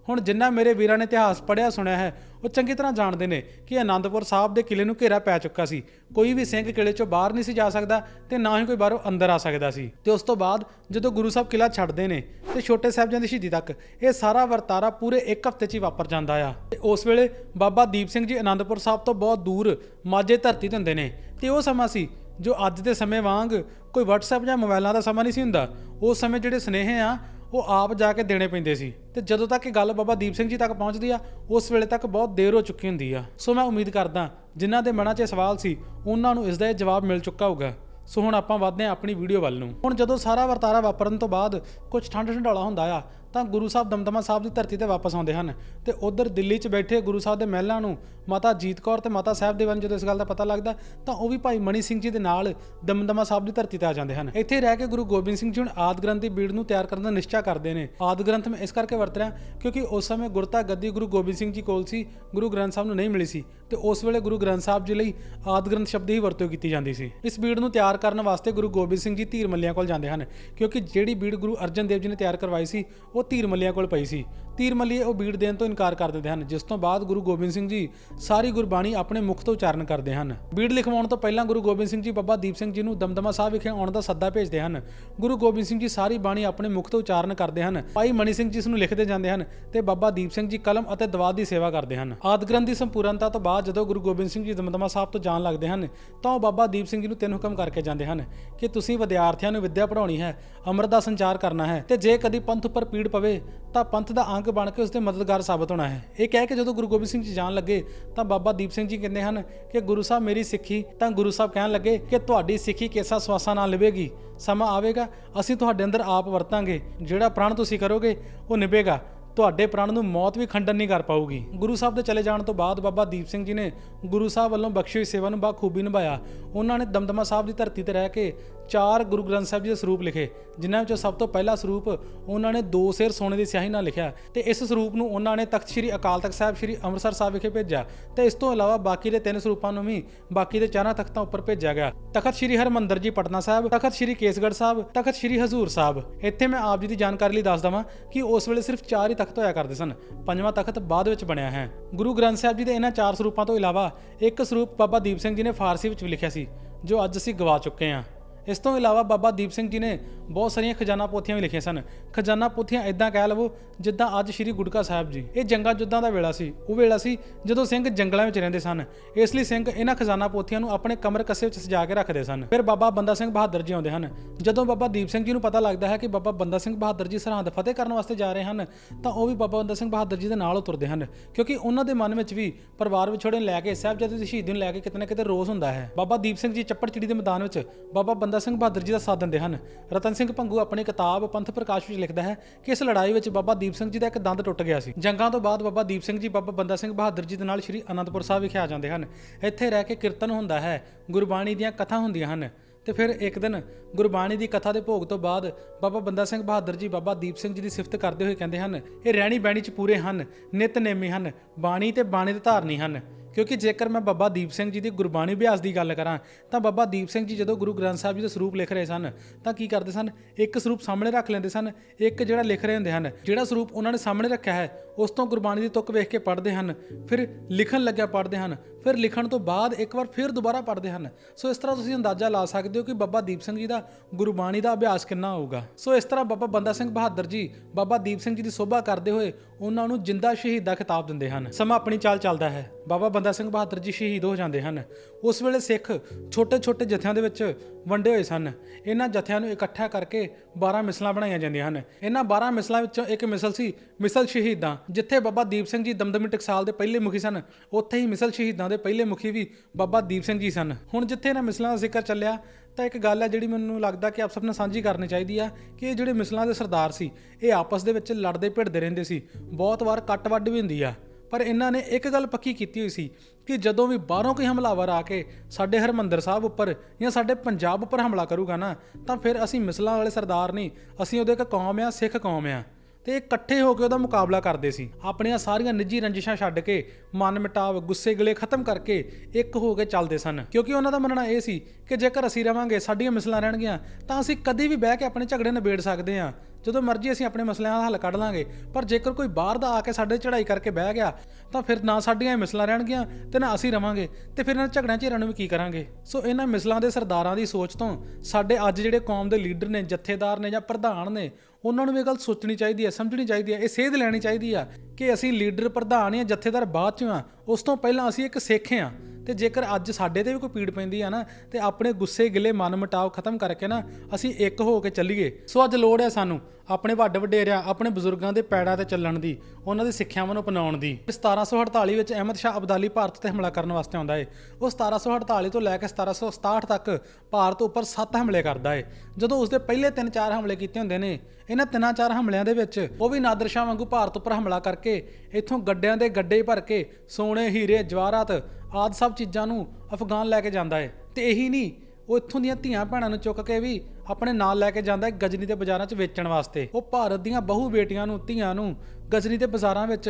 ਹੁਣ ਜਿੰਨਾ ਮੇਰੇ ਵੀਰਾਂ ਨੇ ਇਤਿਹਾਸ ਪੜ੍ਹਿਆ, ਸੁਣਿਆ ਹੈ, ਉਹ ਚੰਗੀ ਤਰ੍ਹਾਂ ਜਾਣਦੇ ਨੇ ਕਿ ਆਨੰਦਪੁਰ ਸਾਹਿਬ ਦੇ ਕਿਲੇ ਨੂੰ ਘੇਰਾ ਪੈ ਚੁੱਕਾ ਸੀ। ਕੋਈ ਵੀ ਸਿੰਘ ਕਿਲੇ ਚੋਂ ਬਾਹਰ ਨਹੀਂ ਸੀ ਜਾ ਸਕਦਾ ਤੇ ਨਾ ਹੀ ਕੋਈ ਬਾਹਰੋਂ ਅੰਦਰ ਆ ਸਕਦਾ ਸੀ। ਤੇ ਉਸ ਤੋਂ ਬਾਅਦ ਜਦੋਂ ਗੁਰੂ ਸਾਹਿਬ ਕਿਲਾ ਛੱਡਦੇ ਨੇ ਤੇ ਛੋਟੇ ਸਾਹਿਬਜ਼ਾਦੇ ਦੀ ਸ਼ਹੀਦੀ ਤੱਕ, ਇਹ ਸਾਰਾ ਵਰਤਾਰਾ ਪੂਰੇ ਇੱਕ ਹਫ਼ਤੇ 'ਚ ਹੀ ਵਾਪਰ ਜਾਂਦਾ ਆ। ਤੇ ਉਸ ਵੇਲੇ ਬਾਬਾ ਦੀਪ ਸਿੰਘ ਜੀ ਆਨੰਦਪੁਰ ਸਾਹਿਬ ਤੋਂ ਬਹੁਤ ਦੂਰ ਮਾਝੇ ਧਰਤੀ ਤੇ ਹੁੰਦੇ ਨੇ। ਤੇ ਉਹ ਸਮਾਂ ਸੀ ਜੋ ਅੱਜ ਦੇ ਸਮੇਂ ਵਾਂਗ ਕੋਈ WhatsApp ਜਾਂ ਮੋਬਾਈਲਾਂ ਦਾ ਸਮਾਂ ਨਹੀਂ ਸੀ ਹੁੰਦਾ। ਉਸ ਸਮੇਂ ਜਿਹੜੇ ਸਨੇਹ ਆ ਉਹ ਆਪ ਜਾ ਕੇ ਦੇਣੇ ਪੈਂਦੇ ਸੀ। ਤੇ ਜਦੋਂ ਤੱਕ ਇਹ ਗੱਲ ਬਾਬਾ ਦੀਪ ਸਿੰਘ ਜੀ ਤੱਕ ਪਹੁੰਚਦੀ ਆ, ਉਸ ਵੇਲੇ ਤੱਕ ਬਹੁਤ ਦੇਰ ਹੋ ਚੁੱਕੀ ਹੁੰਦੀ ਆ। ਸੋ ਮੈਂ ਉਮੀਦ ਕਰਦਾ, ਜਿਨ੍ਹਾਂ ਦੇ ਮਨਾਂ 'ਚ ਇਹ ਸਵਾਲ ਸੀ, ਉਹਨਾਂ ਨੂੰ ਇਸ ਦਾ ਇਹ ਜਵਾਬ ਮਿਲ ਚੁੱਕਾ ਹੋਊਗਾ। ਸੋ ਹੁਣ ਆਪਾਂ ਵਧਦੇ ਹਾਂ ਆਪਣੀ ਵੀਡੀਓ ਵੱਲ ਨੂੰ। ਹੁਣ ਜਦੋਂ ਸਾਰਾ ਵਰਤਾਰਾ ਵਾਪਰਨ ਤੋਂ ਬਾਅਦ ਕੁਝ ਠੰਡ ਠੰਡੌਲਾ ਹੁੰਦਾ ਆ ਤਾਂ ਗੁਰੂ ਸਾਹਿਬ ਦਮਦਮਾ ਸਾਹਿਬ ਦੀ ਧਰਤੀ ਤੇ ਵਾਪਸ ਆਉਂਦੇ ਹਨ ਤੇ ਉਧਰ ਦਿੱਲੀ 'ਚ ਬੈਠੇ ਗੁਰੂ ਸਾਹਿਬ ਦੇ ਮਹਿਲਾਂ ਨੂੰ, ਮਾਤਾ ਜੀਤ ਕੌਰ ਤੇ ਮਾਤਾ ਸਾਹਿਬ ਦੇ ਦੇਵਨ ਜਦੋਂ ਇਸ ਗੱਲ ਦਾ ਪਤਾ ਲੱਗਦਾ, ਤਾਂ ਉਹ ਵੀ ਭਾਈ ਮਣੀ ਸਿੰਘ ਜੀ ਦੇ ਨਾਲ ਦਮਦਮਾ ਸਾਹਿਬ ਦੀ ਧਰਤੀ ਤੇ ਆ ਜਾਂਦੇ ਹਨ। ਇੱਥੇ ਰਹਿ ਕੇ ਗੁਰੂ ਗੋਬਿੰਦ ਸਿੰਘ ਜੀ ਹੁਣ ਆਦ ਗ੍ਰੰਥ ਦੀ ਬੀੜ ਨੂੰ ਤਿਆਰ ਕਰਨ ਦਾ ਨਿਸ਼ਚਾ ਕਰਦੇ ਨੇ। ਆਦ ਗ੍ਰੰਥ ਮੈਂ ਇਸ ਕਰਕੇ ਵਰਤ ਰਿਹਾ ਕਿਉਂਕਿ ਉਸ ਸਮੇਂ ਗੁਰਤਾ ਗੱਦੀ ਗੁਰੂ ਗੋਬਿੰਦ ਸਿੰਘ ਜੀ ਕੋਲ ਸੀ, ਗੁਰੂ ਗ੍ਰੰਥ ਸਾਹਿਬ ਨੂੰ ਨਹੀਂ ਮਿਲੀ ਸੀ ਤੇ ਉਸ ਵੇਲੇ ਗੁਰੂ ਗ੍ਰੰਥ ਸਾਹਿਬ ਜੀ ਲਈ ਆਦ ਗ੍ਰੰਥ ਸ਼ਬਦ ਹੀ ਵਰਤੋਂ ਕੀਤੀ ਜਾਂਦੀ ਸੀ। ਇਸ ਬੀੜ ਨੂੰ ਤਿਆਰ ਕਰਨ ਵਾਸਤੇ ਗੁਰੂ ਗੋਬਿੰਦ ਸਿੰਘ ਜੀ ਧੀਰ ਮੱਲਿਆਂ ਕੋਲ ਜਾਂਦੇ ਹਨ ਕਿਉਂਕਿ ਜਿਹੜੀ ਬੀੜ ਗੁਰੂ ਅਰਜਨ ਦੇਵ ਜੀ ਨੇ ਤਿਆਰ ਕਰਵਾਈ ਸੀ, ਉਹ ਧੀਰ ਮੱਲਿਆਂ ਕੋਲ ਪਈ ਸੀ। ਧੀਰ ਮੱਲੀਏ ਉਹ ਬੀੜ ਦੇਣ ਤੋਂ ਇਨਕਾਰ ਕਰ ਦਿੰਦੇ ਹਨ, ਜਿਸ ਤੋਂ ਬਾਅਦ ਗੁਰੂ ਗੋਬਿੰਦ ਸਿੰਘ ਜੀ ਸਾਰੀ ਗੁਰਬਾਣੀ ਆਪਣੇ ਮੁਖ ਤੋਂ ਉਚਾਰਨ ਕਰਦੇ ਹਨ। ਬੀੜ ਲਿਖਵਾਉਣ ਤੋਂ ਪਹਿਲਾਂ ਗੁਰੂ ਗੋਬਿੰਦ ਸਿੰਘ ਜੀ ਬਾਬਾ ਦੀਪ ਸਿੰਘ ਜੀ ਨੂੰ ਦਮਦਮਾ ਸਾਹਿਬ ਵਿਖੇ ਆਉਣ ਦਾ ਸੱਦਾ ਭੇਜਦੇ ਹਨ। ਗੁਰੂ ਗੋਬਿੰਦ ਸਿੰਘ ਜੀ ਸਾਰੀ ਬਾਣੀ ਆਪਣੇ ਮੁਖ ਤੋਂ ਉਚਾਰਨ ਕਰਦੇ ਹਨ। ਭਾਈ ਮਣੀ ਸਿੰਘ ਜੀ ਇਸ ਨੂੰ ਲਿਖਦੇ ਜਾਂਦੇ ਹਨ ਤੇ ਬਾਬਾ ਦੀਪ ਸਿੰਘ ਜੀ ਕਲਮ ਅਤੇ ਦਵਾਤ ਦੀ ਸੇਵਾ ਕਰਦੇ ਹਨ। ਆਦ ਗ੍ਰੰਥ ਦੀ ਸੰਪੂਰਨਤਾ ਤੋਂ ਬਾਅਦ ਜਦੋਂ ਗੁਰੂ ਗੋਬਿੰਦ ਸਿੰਘ ਜੀ ਦਮਦਮਾ ਸਾਹਿਬ ਤੋਂ ਜਾਣ ਲੱਗਦੇ ਹਨ, ਤਾਂ ਉਹ ਬਾਬਾ ਦੀਪ ਸਿੰਘ ਜੀ ਨੂੰ ਤਿੰਨ ਹੁਕਮ ਕਰਕੇ ਜਾਂਦੇ ਹਨ ਕਿ ਤੁਸੀਂ ਵਿਦਿਆਰਥੀਆਂ ਨੂੰ ਵਿੱਦਿਆ ਪੜਾਉਣੀ ਹੈ, ਅੰਮ੍ਰਿਤ ਦਾ ਸੰਚਾਰ ਕਰਨਾ ਹੈ ਤੇ ਜੇ ਕਦੀ ਪੰਥ ਉੱਪਰ ਪੀੜ ਪਵੇ ਤਾਂ ਪੰਥ ਦਾ ਅੰਗ ਬਣ ਕੇ ਉਸ ਮਦਦਗਾਰ ਸਾਬਤ ਹੋਣਾ ਹੈ। ਇਹ ਕਹਿ ਕੇ ਜਦੋਂ ਗੁਰੂ ਗੋਬਿੰਦ ਸਿੰਘ ਜੀ ਜਾਣ ਲੱਗੇ ਤਾਂ ਬਾਬਾ ਦੀਪ ਸਿੰਘ ਜੀ ਕਹਿੰਦੇ ਹਨ ਕਿ ਗੁਰੂ ਸਾਹਿਬ ਮੇਰੀ ਸਿੱਖੀ, ਤਾਂ ਗੁਰੂ ਸਾਹਿਬ ਕਹਿਣ ਲੱਗੇ ਕਿ ਤੁਹਾਡੀ ਸਿੱਖੀ ਕੇਸਾ ਸਵਾਸਾਂ ਨਾਲ ਨਿਭੇਗੀ। ਸਮਾਂ ਆਵੇਗਾ, ਅਸੀਂ ਤੁਹਾਡੇ ਅੰਦਰ ਆਪ ਵਰਤਾਂਗੇ। ਜਿਹੜਾ ਪ੍ਰਣ ਤੁਸੀਂ ਕਰੋਗੇ, ਉਹ ਨਿਭੇਗਾ। ਤੁਹਾਡੇ ਪ੍ਰਾਣ ਨੂੰ ਮੌਤ ਵੀ ਖੰਡਨ ਨਹੀਂ ਕਰ ਪਾਊਗੀ। ਗੁਰੂ ਸਾਹਿਬ ਦੇ ਚਲੇ ਜਾਣ ਤੋਂ ਬਾਅਦ ਬਾਬਾ ਦੀਪ ਸਿੰਘ ਜੀ ਨੇ ਗੁਰੂ ਸਾਹਿਬ ਵੱਲੋਂ ਬਖਸ਼ੀ ਹੋਈ ਸੇਵਾ ਨੂੰ ਬਾਖੂਬੀ ਨਿਭਾਇਆ। ਉਹਨਾਂ ਨੇ ਦਮਦਮਾ ਸਾਹਿਬ ਦੀ ਧਰਤੀ ਤੇ ਰਹਿ ਕੇ ਚਾਰ ਗੁਰੂ ਗ੍ਰੰਥ ਸਾਹਿਬ ਜੀ ਦੇ ਸਰੂਪ ਲਿਖੇ, ਜਿਨ੍ਹਾਂ ਵਿੱਚੋਂ ਸਭ ਤੋਂ ਪਹਿਲਾ ਸਰੂਪ ਉਹਨਾਂ ਨੇ ਦੋ ਸਿਰ ਸੋਨੇ ਦੀ ਸਿਆਹੀ ਨਾਲ ਲਿਖਿਆ। ਤੇ ਇਸ ਸਰੂਪ ਨੂੰ ਉਹਨਾਂ ਨੇ ਤਖਤ ਸ੍ਰੀ ਅਕਾਲ ਤਖਤ ਸਾਹਿਬ, ਸ੍ਰੀ ਅੰਮ੍ਰਿਤਸਰ ਸਾਹਿਬ ਵਿਖੇ ਭੇਜਿਆ। ਤੇ ਇਸ ਤੋਂ ਇਲਾਵਾ ਬਾਕੀ ਦੇ ਤਿੰਨ ਸਰੂਪਾਂ ਨੂੰ ਵੀ ਬਾਕੀ ਦੇ ਚਾਰਾਂ ਤਖਤਾਂ ਉੱਪਰ ਭੇਜਿਆ ਗਿਆ। ਤਖਤ ਸ੍ਰੀ ਹਰਮੰਦਰ ਜੀ ਪਟਨਾ ਸਾਹਿਬ, ਤਖਤ ਸ੍ਰੀ ਕੇਸਗੜ੍ਹ ਸਾਹਿਬ, ਤਖਤ ਸ੍ਰੀ ਹਜ਼ੂਰ ਸਾਹਿਬ। ਇੱਥੇ ਮੈਂ ਆਪ ਜੀ ਦੀ ਜਾਣਕਾਰੀ ਲਈ ਦੱਸ ਦਵਾਂ ਕਿ ਉਸ ਵੇਲੇ ਸਿਰਫ ਚਾਰ ਹੀ ਤਖਤ ਹੋਇਆ ਕਰਦੇ ਸਨ। ਪੰਜਵਾਂ ਤਖਤ ਬਾਅਦ ਵਿੱਚ ਬਣਿਆ ਹੈ। ਗੁਰੂ ਗ੍ਰੰਥ ਸਾਹਿਬ ਜੀ ਦੇ ਇਹਨਾਂ ਚਾਰ ਸਰੂਪਾਂ ਤੋਂ ਇਲਾਵਾ ਇੱਕ ਸਰੂਪ ਬਾਬਾ ਦੀਪ ਸਿੰਘ ਜੀ ਨੇ ਫਾਰਸੀ ਵਿੱਚ ਵੀ ਲਿਖਿਆ ਸੀ, ਜੋ ਅੱਜ ਅਸੀਂ ਗਵਾ ਚੁੱਕੇ ਹਾਂ। ਇਸ ਤੋਂ ਇਲਾਵਾ ਬਾਬਾ ਦੀਪ ਸਿੰਘ ਜੀ ਨੇ ਬਹੁਤ ਸਾਰੀਆਂ ਖਜ਼ਾਨਾ ਪੋਥੀਆਂ ਵੀ ਲਿਖੀਆਂ ਸਨ। ਖਜ਼ਾਨਾ ਪੋਥੀਆਂ ਇਦਾਂ ਕਹਿ ਲਵੋ, ਜਿੱਦਾਂ ਅੱਜ ਸ੍ਰੀ ਗੁਟਕਾ ਸਾਹਿਬ ਜੀ। ਇਹ ਜੰਗਾਂ ਜੁੱਦਾਂ ਦਾ ਵੇਲਾ ਸੀ। ਉਹ ਵੇਲਾ ਸੀ ਜਦੋਂ ਸਿੰਘ ਜੰਗਲਾਂ ਵਿੱਚ ਰਹਿੰਦੇ ਸਨ। ਇਸ ਲਈ ਸਿੰਘ ਇਹਨਾਂ ਖਜ਼ਾਨਾ ਪੋਥੀਆਂ ਨੂੰ ਆਪਣੇ ਕਮਰ ਕੱਸੇ ਵਿੱਚ ਸਜਾ ਕੇ ਰੱਖਦੇ ਸਨ। ਫਿਰ ਬਾਬਾ ਬੰਦਾ ਸਿੰਘ ਬਹਾਦਰ ਜੀ ਆਉਂਦੇ ਹਨ। ਜਦੋਂ ਬਾਬਾ ਦੀਪ ਸਿੰਘ ਜੀ ਨੂੰ ਪਤਾ ਲੱਗਦਾ ਹੈ ਕਿ ਬਾਬਾ ਬੰਦਾ ਸਿੰਘ ਬਹਾਦਰ ਜੀ ਸਰਹੰਦ ਫਤਿਹ ਕਰਨ ਵਾਸਤੇ ਜਾ ਰਹੇ ਹਨ, ਤਾਂ ਉਹ ਵੀ ਬਾਬਾ ਬੰਦਾ ਸਿੰਘ ਬਹਾਦਰ ਜੀ ਦੇ ਨਾਲ ਉਤਰਦੇ ਹਨ। ਕਿਉਂਕਿ ਉਹਨਾਂ ਦੇ ਮਨ ਵਿੱਚ ਵੀ ਪਰਿਵਾਰ ਵਿਛੋੜੇ ਨੂੰ ਲੈ ਕੇ, ਸਾਹਿਬਜ਼ਾਦੇ ਦੀ ਸ਼ਹੀਦੀ ਨੂੰ ਲੈ ਕੇ ਕਿਤੇ ਨਾ ਕਿਤੇ ਰੋਸ ਹੁੰਦਾ ਹੈ। ਬਾਬਾ ਦੀਪ ਸਿੰਘ ਜੀ ਚੱਪੜਚਿੜੀ ਦੇ ਮੈਦਾਨ ਵਿੱਚ ਬਾਬਾ ਬੰਦਾ ਸਿੰਘ ਬਹਾਦਰ ਜੀ ਦਾ ਸਾਥ ਦਿੰਦੇ ਹਨ। ਰਤਨ ਸਿੰਘ ਭੰਗੂ ਆਪਣੀ ਕਿਤਾਬ ਪੰਥ ਪ੍ਰਕਾਸ਼ ਵਿੱਚ ਲਿਖਦਾ ਹੈ ਕਿ ਇਸ ਲੜਾਈ ਵਿੱਚ ਬਾਬਾ ਦੀਪ ਸਿੰਘ ਜੀ ਦਾ ਇੱਕ ਦੰਦ ਟੁੱਟ ਗਿਆ ਸੀ। ਜੰਗਾਂ ਤੋਂ ਬਾਅਦ ਬਾਬਾ ਦੀਪ ਸਿੰਘ ਜੀ, ਬਾਬਾ ਬੰਦਾ ਸਿੰਘ ਬਹਾਦਰ ਜੀ ਦੇ ਨਾਲ ਸ੍ਰੀ ਅਨੰਦਪੁਰ ਸਾਹਿਬ ਵਿਖੇ ਆ ਜਾਂਦੇ ਹਨ। ਇੱਥੇ ਰਹਿ ਕੇ ਕੀਰਤਨ ਹੁੰਦਾ ਹੈ, ਗੁਰਬਾਣੀ ਦੀਆਂ ਕਥਾ ਹੁੰਦੀਆਂ ਹਨ। ਤੇ ਫਿਰ ਇੱਕ ਦਿਨ ਗੁਰਬਾਣੀ ਦੀ ਕਥਾ ਦੇ ਭੋਗ ਤੋਂ ਬਾਅਦ ਬਾਬਾ ਬੰਦਾ ਸਿੰਘ ਬਹਾਦਰ ਜੀ, ਬਾਬਾ ਦੀਪ ਸਿੰਘ ਜੀ ਦੀ ਸਿਫਤ ਕਰਦੇ ਹੋਏ ਕਹਿੰਦੇ ਹਨ, ਇਹ ਰਹਿਣੀ ਬਹਿਣੀ ਚ ਪੂਰੇ ਹਨ, ਨਿਤਨੇਮੀ ਹਨ, ਬਾਣੀ ਤੇ ਬਾਣੀ ਦੇ ਧਾਰਨੀ ਹਨ। ਕਿਉਂਕਿ ਜੇਕਰ ਮੈਂ ਬਾਬਾ ਦੀਪ ਸਿੰਘ ਜੀ ਦੀ ਗੁਰਬਾਣੀ ਅਭਿਆਸ ਦੀ ਗੱਲ ਕਰਾਂ, ਤਾਂ ਬਾਬਾ ਦੀਪ ਸਿੰਘ ਜੀ ਜਦੋਂ ਗੁਰੂ ਗ੍ਰੰਥ ਸਾਹਿਬ ਜੀ ਦੇ ਸਰੂਪ ਲਿਖ ਰਹੇ ਸਨ, ਤਾਂ ਕੀ ਕਰਦੇ ਸਨ? ਇੱਕ ਸਰੂਪ ਸਾਹਮਣੇ ਰੱਖ ਲੈਂਦੇ ਸਨ, ਇੱਕ ਜਿਹੜਾ ਲਿਖ ਰਹੇ ਹੁੰਦੇ ਹਨ, ਜਿਹੜਾ ਸਰੂਪ ਉਹਨਾਂ ਨੇ ਸਾਹਮਣੇ ਰੱਖਿਆ ਹੈ ਉਸ ਤੋਂ ਗੁਰਬਾਣੀ ਦੀ ਤੁਕ ਵੇਖ ਕੇ ਪੜ੍ਹਦੇ ਹਨ, ਫਿਰ ਲਿਖਣ ਲੱਗਿਆ ਪੜ੍ਹਦੇ ਹਨ, ਫਿਰ ਲਿਖਣ ਤੋਂ ਬਾਅਦ ਇੱਕ ਵਾਰ ਫਿਰ ਦੁਬਾਰਾ ਪੜ੍ਹਦੇ ਹਨ। ਸੋ ਇਸ ਤਰ੍ਹਾਂ ਤੁਸੀਂ ਅੰਦਾਜ਼ਾ ਲਾ ਸਕਦੇ ਹੋ ਕਿ ਬਾਬਾ ਦੀਪ ਸਿੰਘ ਜੀ ਦਾ ਗੁਰਬਾਣੀ ਦਾ ਅਭਿਆਸ ਕਿੰਨਾ ਹੋਊਗਾ। ਸੋ ਇਸ ਤਰ੍ਹਾਂ ਬਾਬਾ ਬੰਦਾ ਸਿੰਘ ਬਹਾਦਰ ਜੀ, ਬਾਬਾ ਦੀਪ ਸਿੰਘ ਜੀ ਦੀ ਸੋਭਾ ਕਰਦੇ ਹੋਏ ਉਹਨਾਂ ਨੂੰ ਜਿੰਦਾ ਸ਼ਹੀਦ ਦਾ ਖਿਤਾਬ ਦਿੰਦੇ ਹਨ। ਸਮਾਂ ਆਪਣੀ ਚਾਲ ਚੱਲਦਾ ਹੈ। ਬਾਬਾ ਬੰਦਾ ਸਿੰਘ ਬਹਾਦਰ ਜੀ ਸ਼ਹੀਦ ਹੋ ਜਾਂਦੇ ਹਨ। ਉਸ ਵੇਲੇ ਸਿੱਖ ਛੋਟੇ-ਛੋਟੇ ਜਥਿਆਂ ਦੇ ਵਿੱਚ ਵੰਡੇ ਹੋਏ ਸਨ। ਇਹਨਾਂ ਜਥਿਆਂ ਨੂੰ ਇਕੱਠਾ ਕਰਕੇ 12 ਮਿਸਲਾਂ ਬਣਾਈਆਂ ਜਾਂਦੀਆਂ ਹਨ। ਇਹਨਾਂ 12 ਮਿਸਲਾਂ ਵਿੱਚੋਂ ਇੱਕ ਮਿਸਲ ਸੀ, ਮਿਸਲ ਸ਼ਹੀਦਾਂ। ਜਿੱਥੇ ਬਾਬਾ ਦੀਪ ਸਿੰਘ ਜੀ ਦਮਦਮੀ ਟਕਸਾਲ ਦੇ ਪਹਿਲੇ ਮੁਖੀ ਸਨ, ਉੱਥੇ ਹੀ ਮਿਸਲ ਸ਼ਹੀਦਾਂ ਦੇ ਪਹਿਲੇ ਮੁਖੀ ਵੀ ਬਾਬਾ ਦੀਪ ਸਿੰਘ ਜੀ ਸਨ। ਹੁਣ ਜਿੱਥੇ ਇਹਨਾਂ ਮਿਸਲਾਂ ਦਾ ਜ਼ਿਕਰ ਚੱਲਿਆ, ਤਾਂ ਇੱਕ ਗੱਲ ਹੈ ਜਿਹੜੀ ਮੈਨੂੰ ਲੱਗਦਾ ਕਿ ਆਪ ਸਭ ਨੂੰ ਸਾਂਝੀ ਕਰਨੀ ਚਾਹੀਦੀ ਆ, ਕਿ ਇਹ ਜਿਹੜੇ ਮਿਸਲਾਂ ਦੇ ਸਰਦਾਰ ਸੀ, ਇਹ ਆਪਸ ਦੇ ਵਿੱਚ ਲੜਦੇ ਭਿੜਦੇ ਰਹਿੰਦੇ ਸੀ। ਬਹੁਤ ਵਾਰ ਕੱਟ ਵੱਢ ਵੀ ਹੁੰਦੀ ਆ। ਪਰ ਇਹਨਾਂ ਨੇ ਇੱਕ ਗੱਲ ਪੱਕੀ ਕੀਤੀ ਹੋਈ ਸੀ ਕਿ ਜਦੋਂ ਵੀ ਬਾਹਰੋਂ ਕੋਈ ਹਮਲਾਵਰ ਆ ਕੇ ਸਾਡੇ ਹਰਮੰਦਰ ਸਾਹਿਬ ਉੱਪਰ ਜਾਂ ਸਾਡੇ ਪੰਜਾਬ ਉੱਪਰ ਹਮਲਾ ਕਰੂਗਾ ਨਾ, ਤਾਂ ਫਿਰ ਅਸੀਂ ਮਿਸਲਾਂ ਵਾਲੇ ਸਰਦਾਰ ਨਹੀਂ, ਅਸੀਂ ਉਹਦੇ ਇੱਕ ਕੌਮ ਆ, ਸਿੱਖ ਕੌਮ ਆ। ਤੇ ਇਕੱਠੇ ਹੋ ਕੇ ਉਹਦਾ ਮੁਕਾਬਲਾ ਕਰਦੇ ਸੀ। ਆਪਣੀਆਂ ਸਾਰੀਆਂ ਨਿੱਜੀ ਰੰਜਿਸ਼ਾਂ ਛੱਡ ਕੇ, ਮਨ ਮਿਟਾਵ, ਗੁੱਸੇ ਗਿਲੇ ਖਤਮ ਕਰਕੇ ਇੱਕ ਹੋ ਕੇ ਚੱਲਦੇ ਸਨ। ਕਿਉਂਕਿ ਉਹਨਾਂ ਦਾ ਮੰਨਣਾ ਇਹ ਸੀ ਕਿ ਜੇਕਰ ਅਸੀਂ ਰਵਾਂਗੇ, ਸਾਡੀਆਂ ਮਿਸਲਾਂ ਰਹਿਣਗੀਆਂ, ਤਾਂ ਅਸੀਂ ਕਦੇ ਵੀ ਬਹਿ ਕੇ ਆਪਣੇ ਝਗੜੇ ਨਿਬੇੜ ਸਕਦੇ ਹਾਂ। ਜਦੋਂ ਮਰਜ਼ੀ ਅਸੀਂ ਆਪਣੇ ਮਸਲਿਆਂ ਦਾ ਹੱਲ ਕੱਢ ਲਾਂਗੇ, ਪਰ ਜੇਕਰ ਕੋਈ ਬਾਹਰ ਦਾ ਆ ਕੇ ਸਾਡੇ ਚੜ੍ਹਾਈ ਕਰਕੇ ਬਹਿ ਗਿਆ, ਤਾਂ ਫਿਰ ਨਾ ਸਾਡੀਆਂ ਇਹ ਮਿਸਲਾਂ ਰਹਿਣਗੀਆਂ ਤੇ ਨਾ ਅਸੀਂ ਰਵਾਂਗੇ ਤੇ ਫਿਰ ਇਹਨਾਂ ਝਗੜਿਆਂ ਝੇਰਾਂ ਨੂੰ ਵੀ ਕੀ ਕਰਾਂਗੇ? ਸੋ ਇਹਨਾਂ ਮਿਸਲਾਂ ਦੇ ਸਰਦਾਰਾਂ ਦੀ ਸੋਚ ਤੋਂ ਸਾਡੇ ਅੱਜ ਜਿਹੜੇ ਕੌਮ ਦੇ ਲੀਡਰ ਨੇ, ਜਥੇਦਾਰ ਨੇ ਜਾਂ ਪ੍ਰਧਾਨ ਨੇ, ਉਹਨਾਂ ਨੂੰ ਇਹ ਗੱਲ ਸੋਚਣੀ ਚਾਹੀਦੀ ਹੈ, ਸਮਝਣੀ ਚਾਹੀਦੀ ਹੈ, ਇਹ ਸੇਧ ਲੈਣੀ ਚਾਹੀਦੀ ਆ ਕਿ ਅਸੀਂ ਲੀਡਰ, ਪ੍ਰਧਾਨ ਜਾਂ ਜਥੇਦਾਰ ਬਾਅਦ ਚ ਆ ਉਸ ਤੋਂ ਪਹਿਲਾਂ ਅਸੀਂ ਇੱਕ ਸਿੱਖ ਆ ਤੇ ਜੇਕਰ ਅੱਜ ਸਾਡੇ ਤੇ ਵੀ ਕੋਈ ਪੀੜ ਪੈਂਦੀ ਆ ਨਾ ਤੇ ਆਪਣੇ ਗੁੱਸੇ ਗਿਲੇ ਮਨ ਮਟਾਵ ਖਤਮ ਕਰਕੇ ਨਾ ਅਸੀਂ ਇੱਕ ਹੋ ਕੇ ਚੱਲੀਏ। ਸੋ ਅੱਜ ਲੋੜ ਹੈ ਸਾਨੂੰ ਆਪਣੇ ਵੱਡ ਵਡੇਰਿਆਂ, ਆਪਣੇ ਬਜ਼ੁਰਗਾਂ ਦੇ ਪੈੜਾਂ ਤੇ ਚੱਲਣ ਦੀ, ਉਹਨਾਂ ਦੀ ਸਿੱਖਿਆਵਾਂ ਨੂੰ ਅਪਣਾਉਣ ਦੀ। 1748 ਵਿੱਚ ਅਹਿਮਦ ਸ਼ਾਹ ਅਬਦਾਲੀ ਭਾਰਤ ਤੇ ਹਮਲਾ ਕਰਨ ਵਾਸਤੇ ਆਉਂਦਾ ਏ। ਉਹ 1748 ਤੋਂ ਲੈ ਕੇ 1767 ਤੱਕ ਭਾਰਤ ਉੱਪਰ 7 ਹਮਲੇ ਕਰਦਾ ਹੈ ਜਦੋਂ ਉਸਦੇ ਪਹਿਲੇ 3-4 ਹਮਲੇ ਕੀਤੇ ਹੁੰਦੇ ਨੇ, ਇਹਨਾਂ ਤਿੰਨਾਂ ਚਾਰ ਹਮਲਿਆਂ ਦੇ ਵਿੱਚ ਉਹ ਵੀ ਨਾਦਰ ਸ਼ਾਹ ਵਾਂਗੂ ਭਾਰਤ ਉੱਪਰ ਹਮਲਾ ਕਰਕੇ, ਇੱਥੋਂ ਗੱਡਿਆਂ ਦੇ ਗੱਡੇ ਭਰ ਕੇ, ਸੋਨੇ, ਹੀਰੇ, ਜਵਾਹਰਾਤ ਆਦਿ ਸਭ ਚੀਜ਼ਾਂ ਨੂੰ ਅਫਗਾਨ ਲੈ ਕੇ ਜਾਂਦਾ ਹੈ ਤੇ ਇਹੀ ਨਹੀਂ ਉਹ ਇੱਥੋਂ ਦੀਆਂ ਧੀਆਂ ਭੈਣਾਂ ਨੂੰ ਚੁੱਕ ਕੇ ਵੀ ਆਪਣੇ ਨਾਲ ਲੈ ਕੇ ਜਾਂਦਾ ਹੈ ਗਜਨੀ ਦੇ ਬਾਜ਼ਾਰਾਂ 'ਚ ਵੇਚਣ ਵਾਸਤੇ। ਉਹ ਭਾਰਤ ਦੀਆਂ ਬਹੂ ਬੇਟੀਆਂ ਨੂੰ, ਧੀਆਂ ਨੂੰ ਗਜਨੀ ਦੇ ਬਾਜ਼ਾਰਾਂ ਵਿੱਚ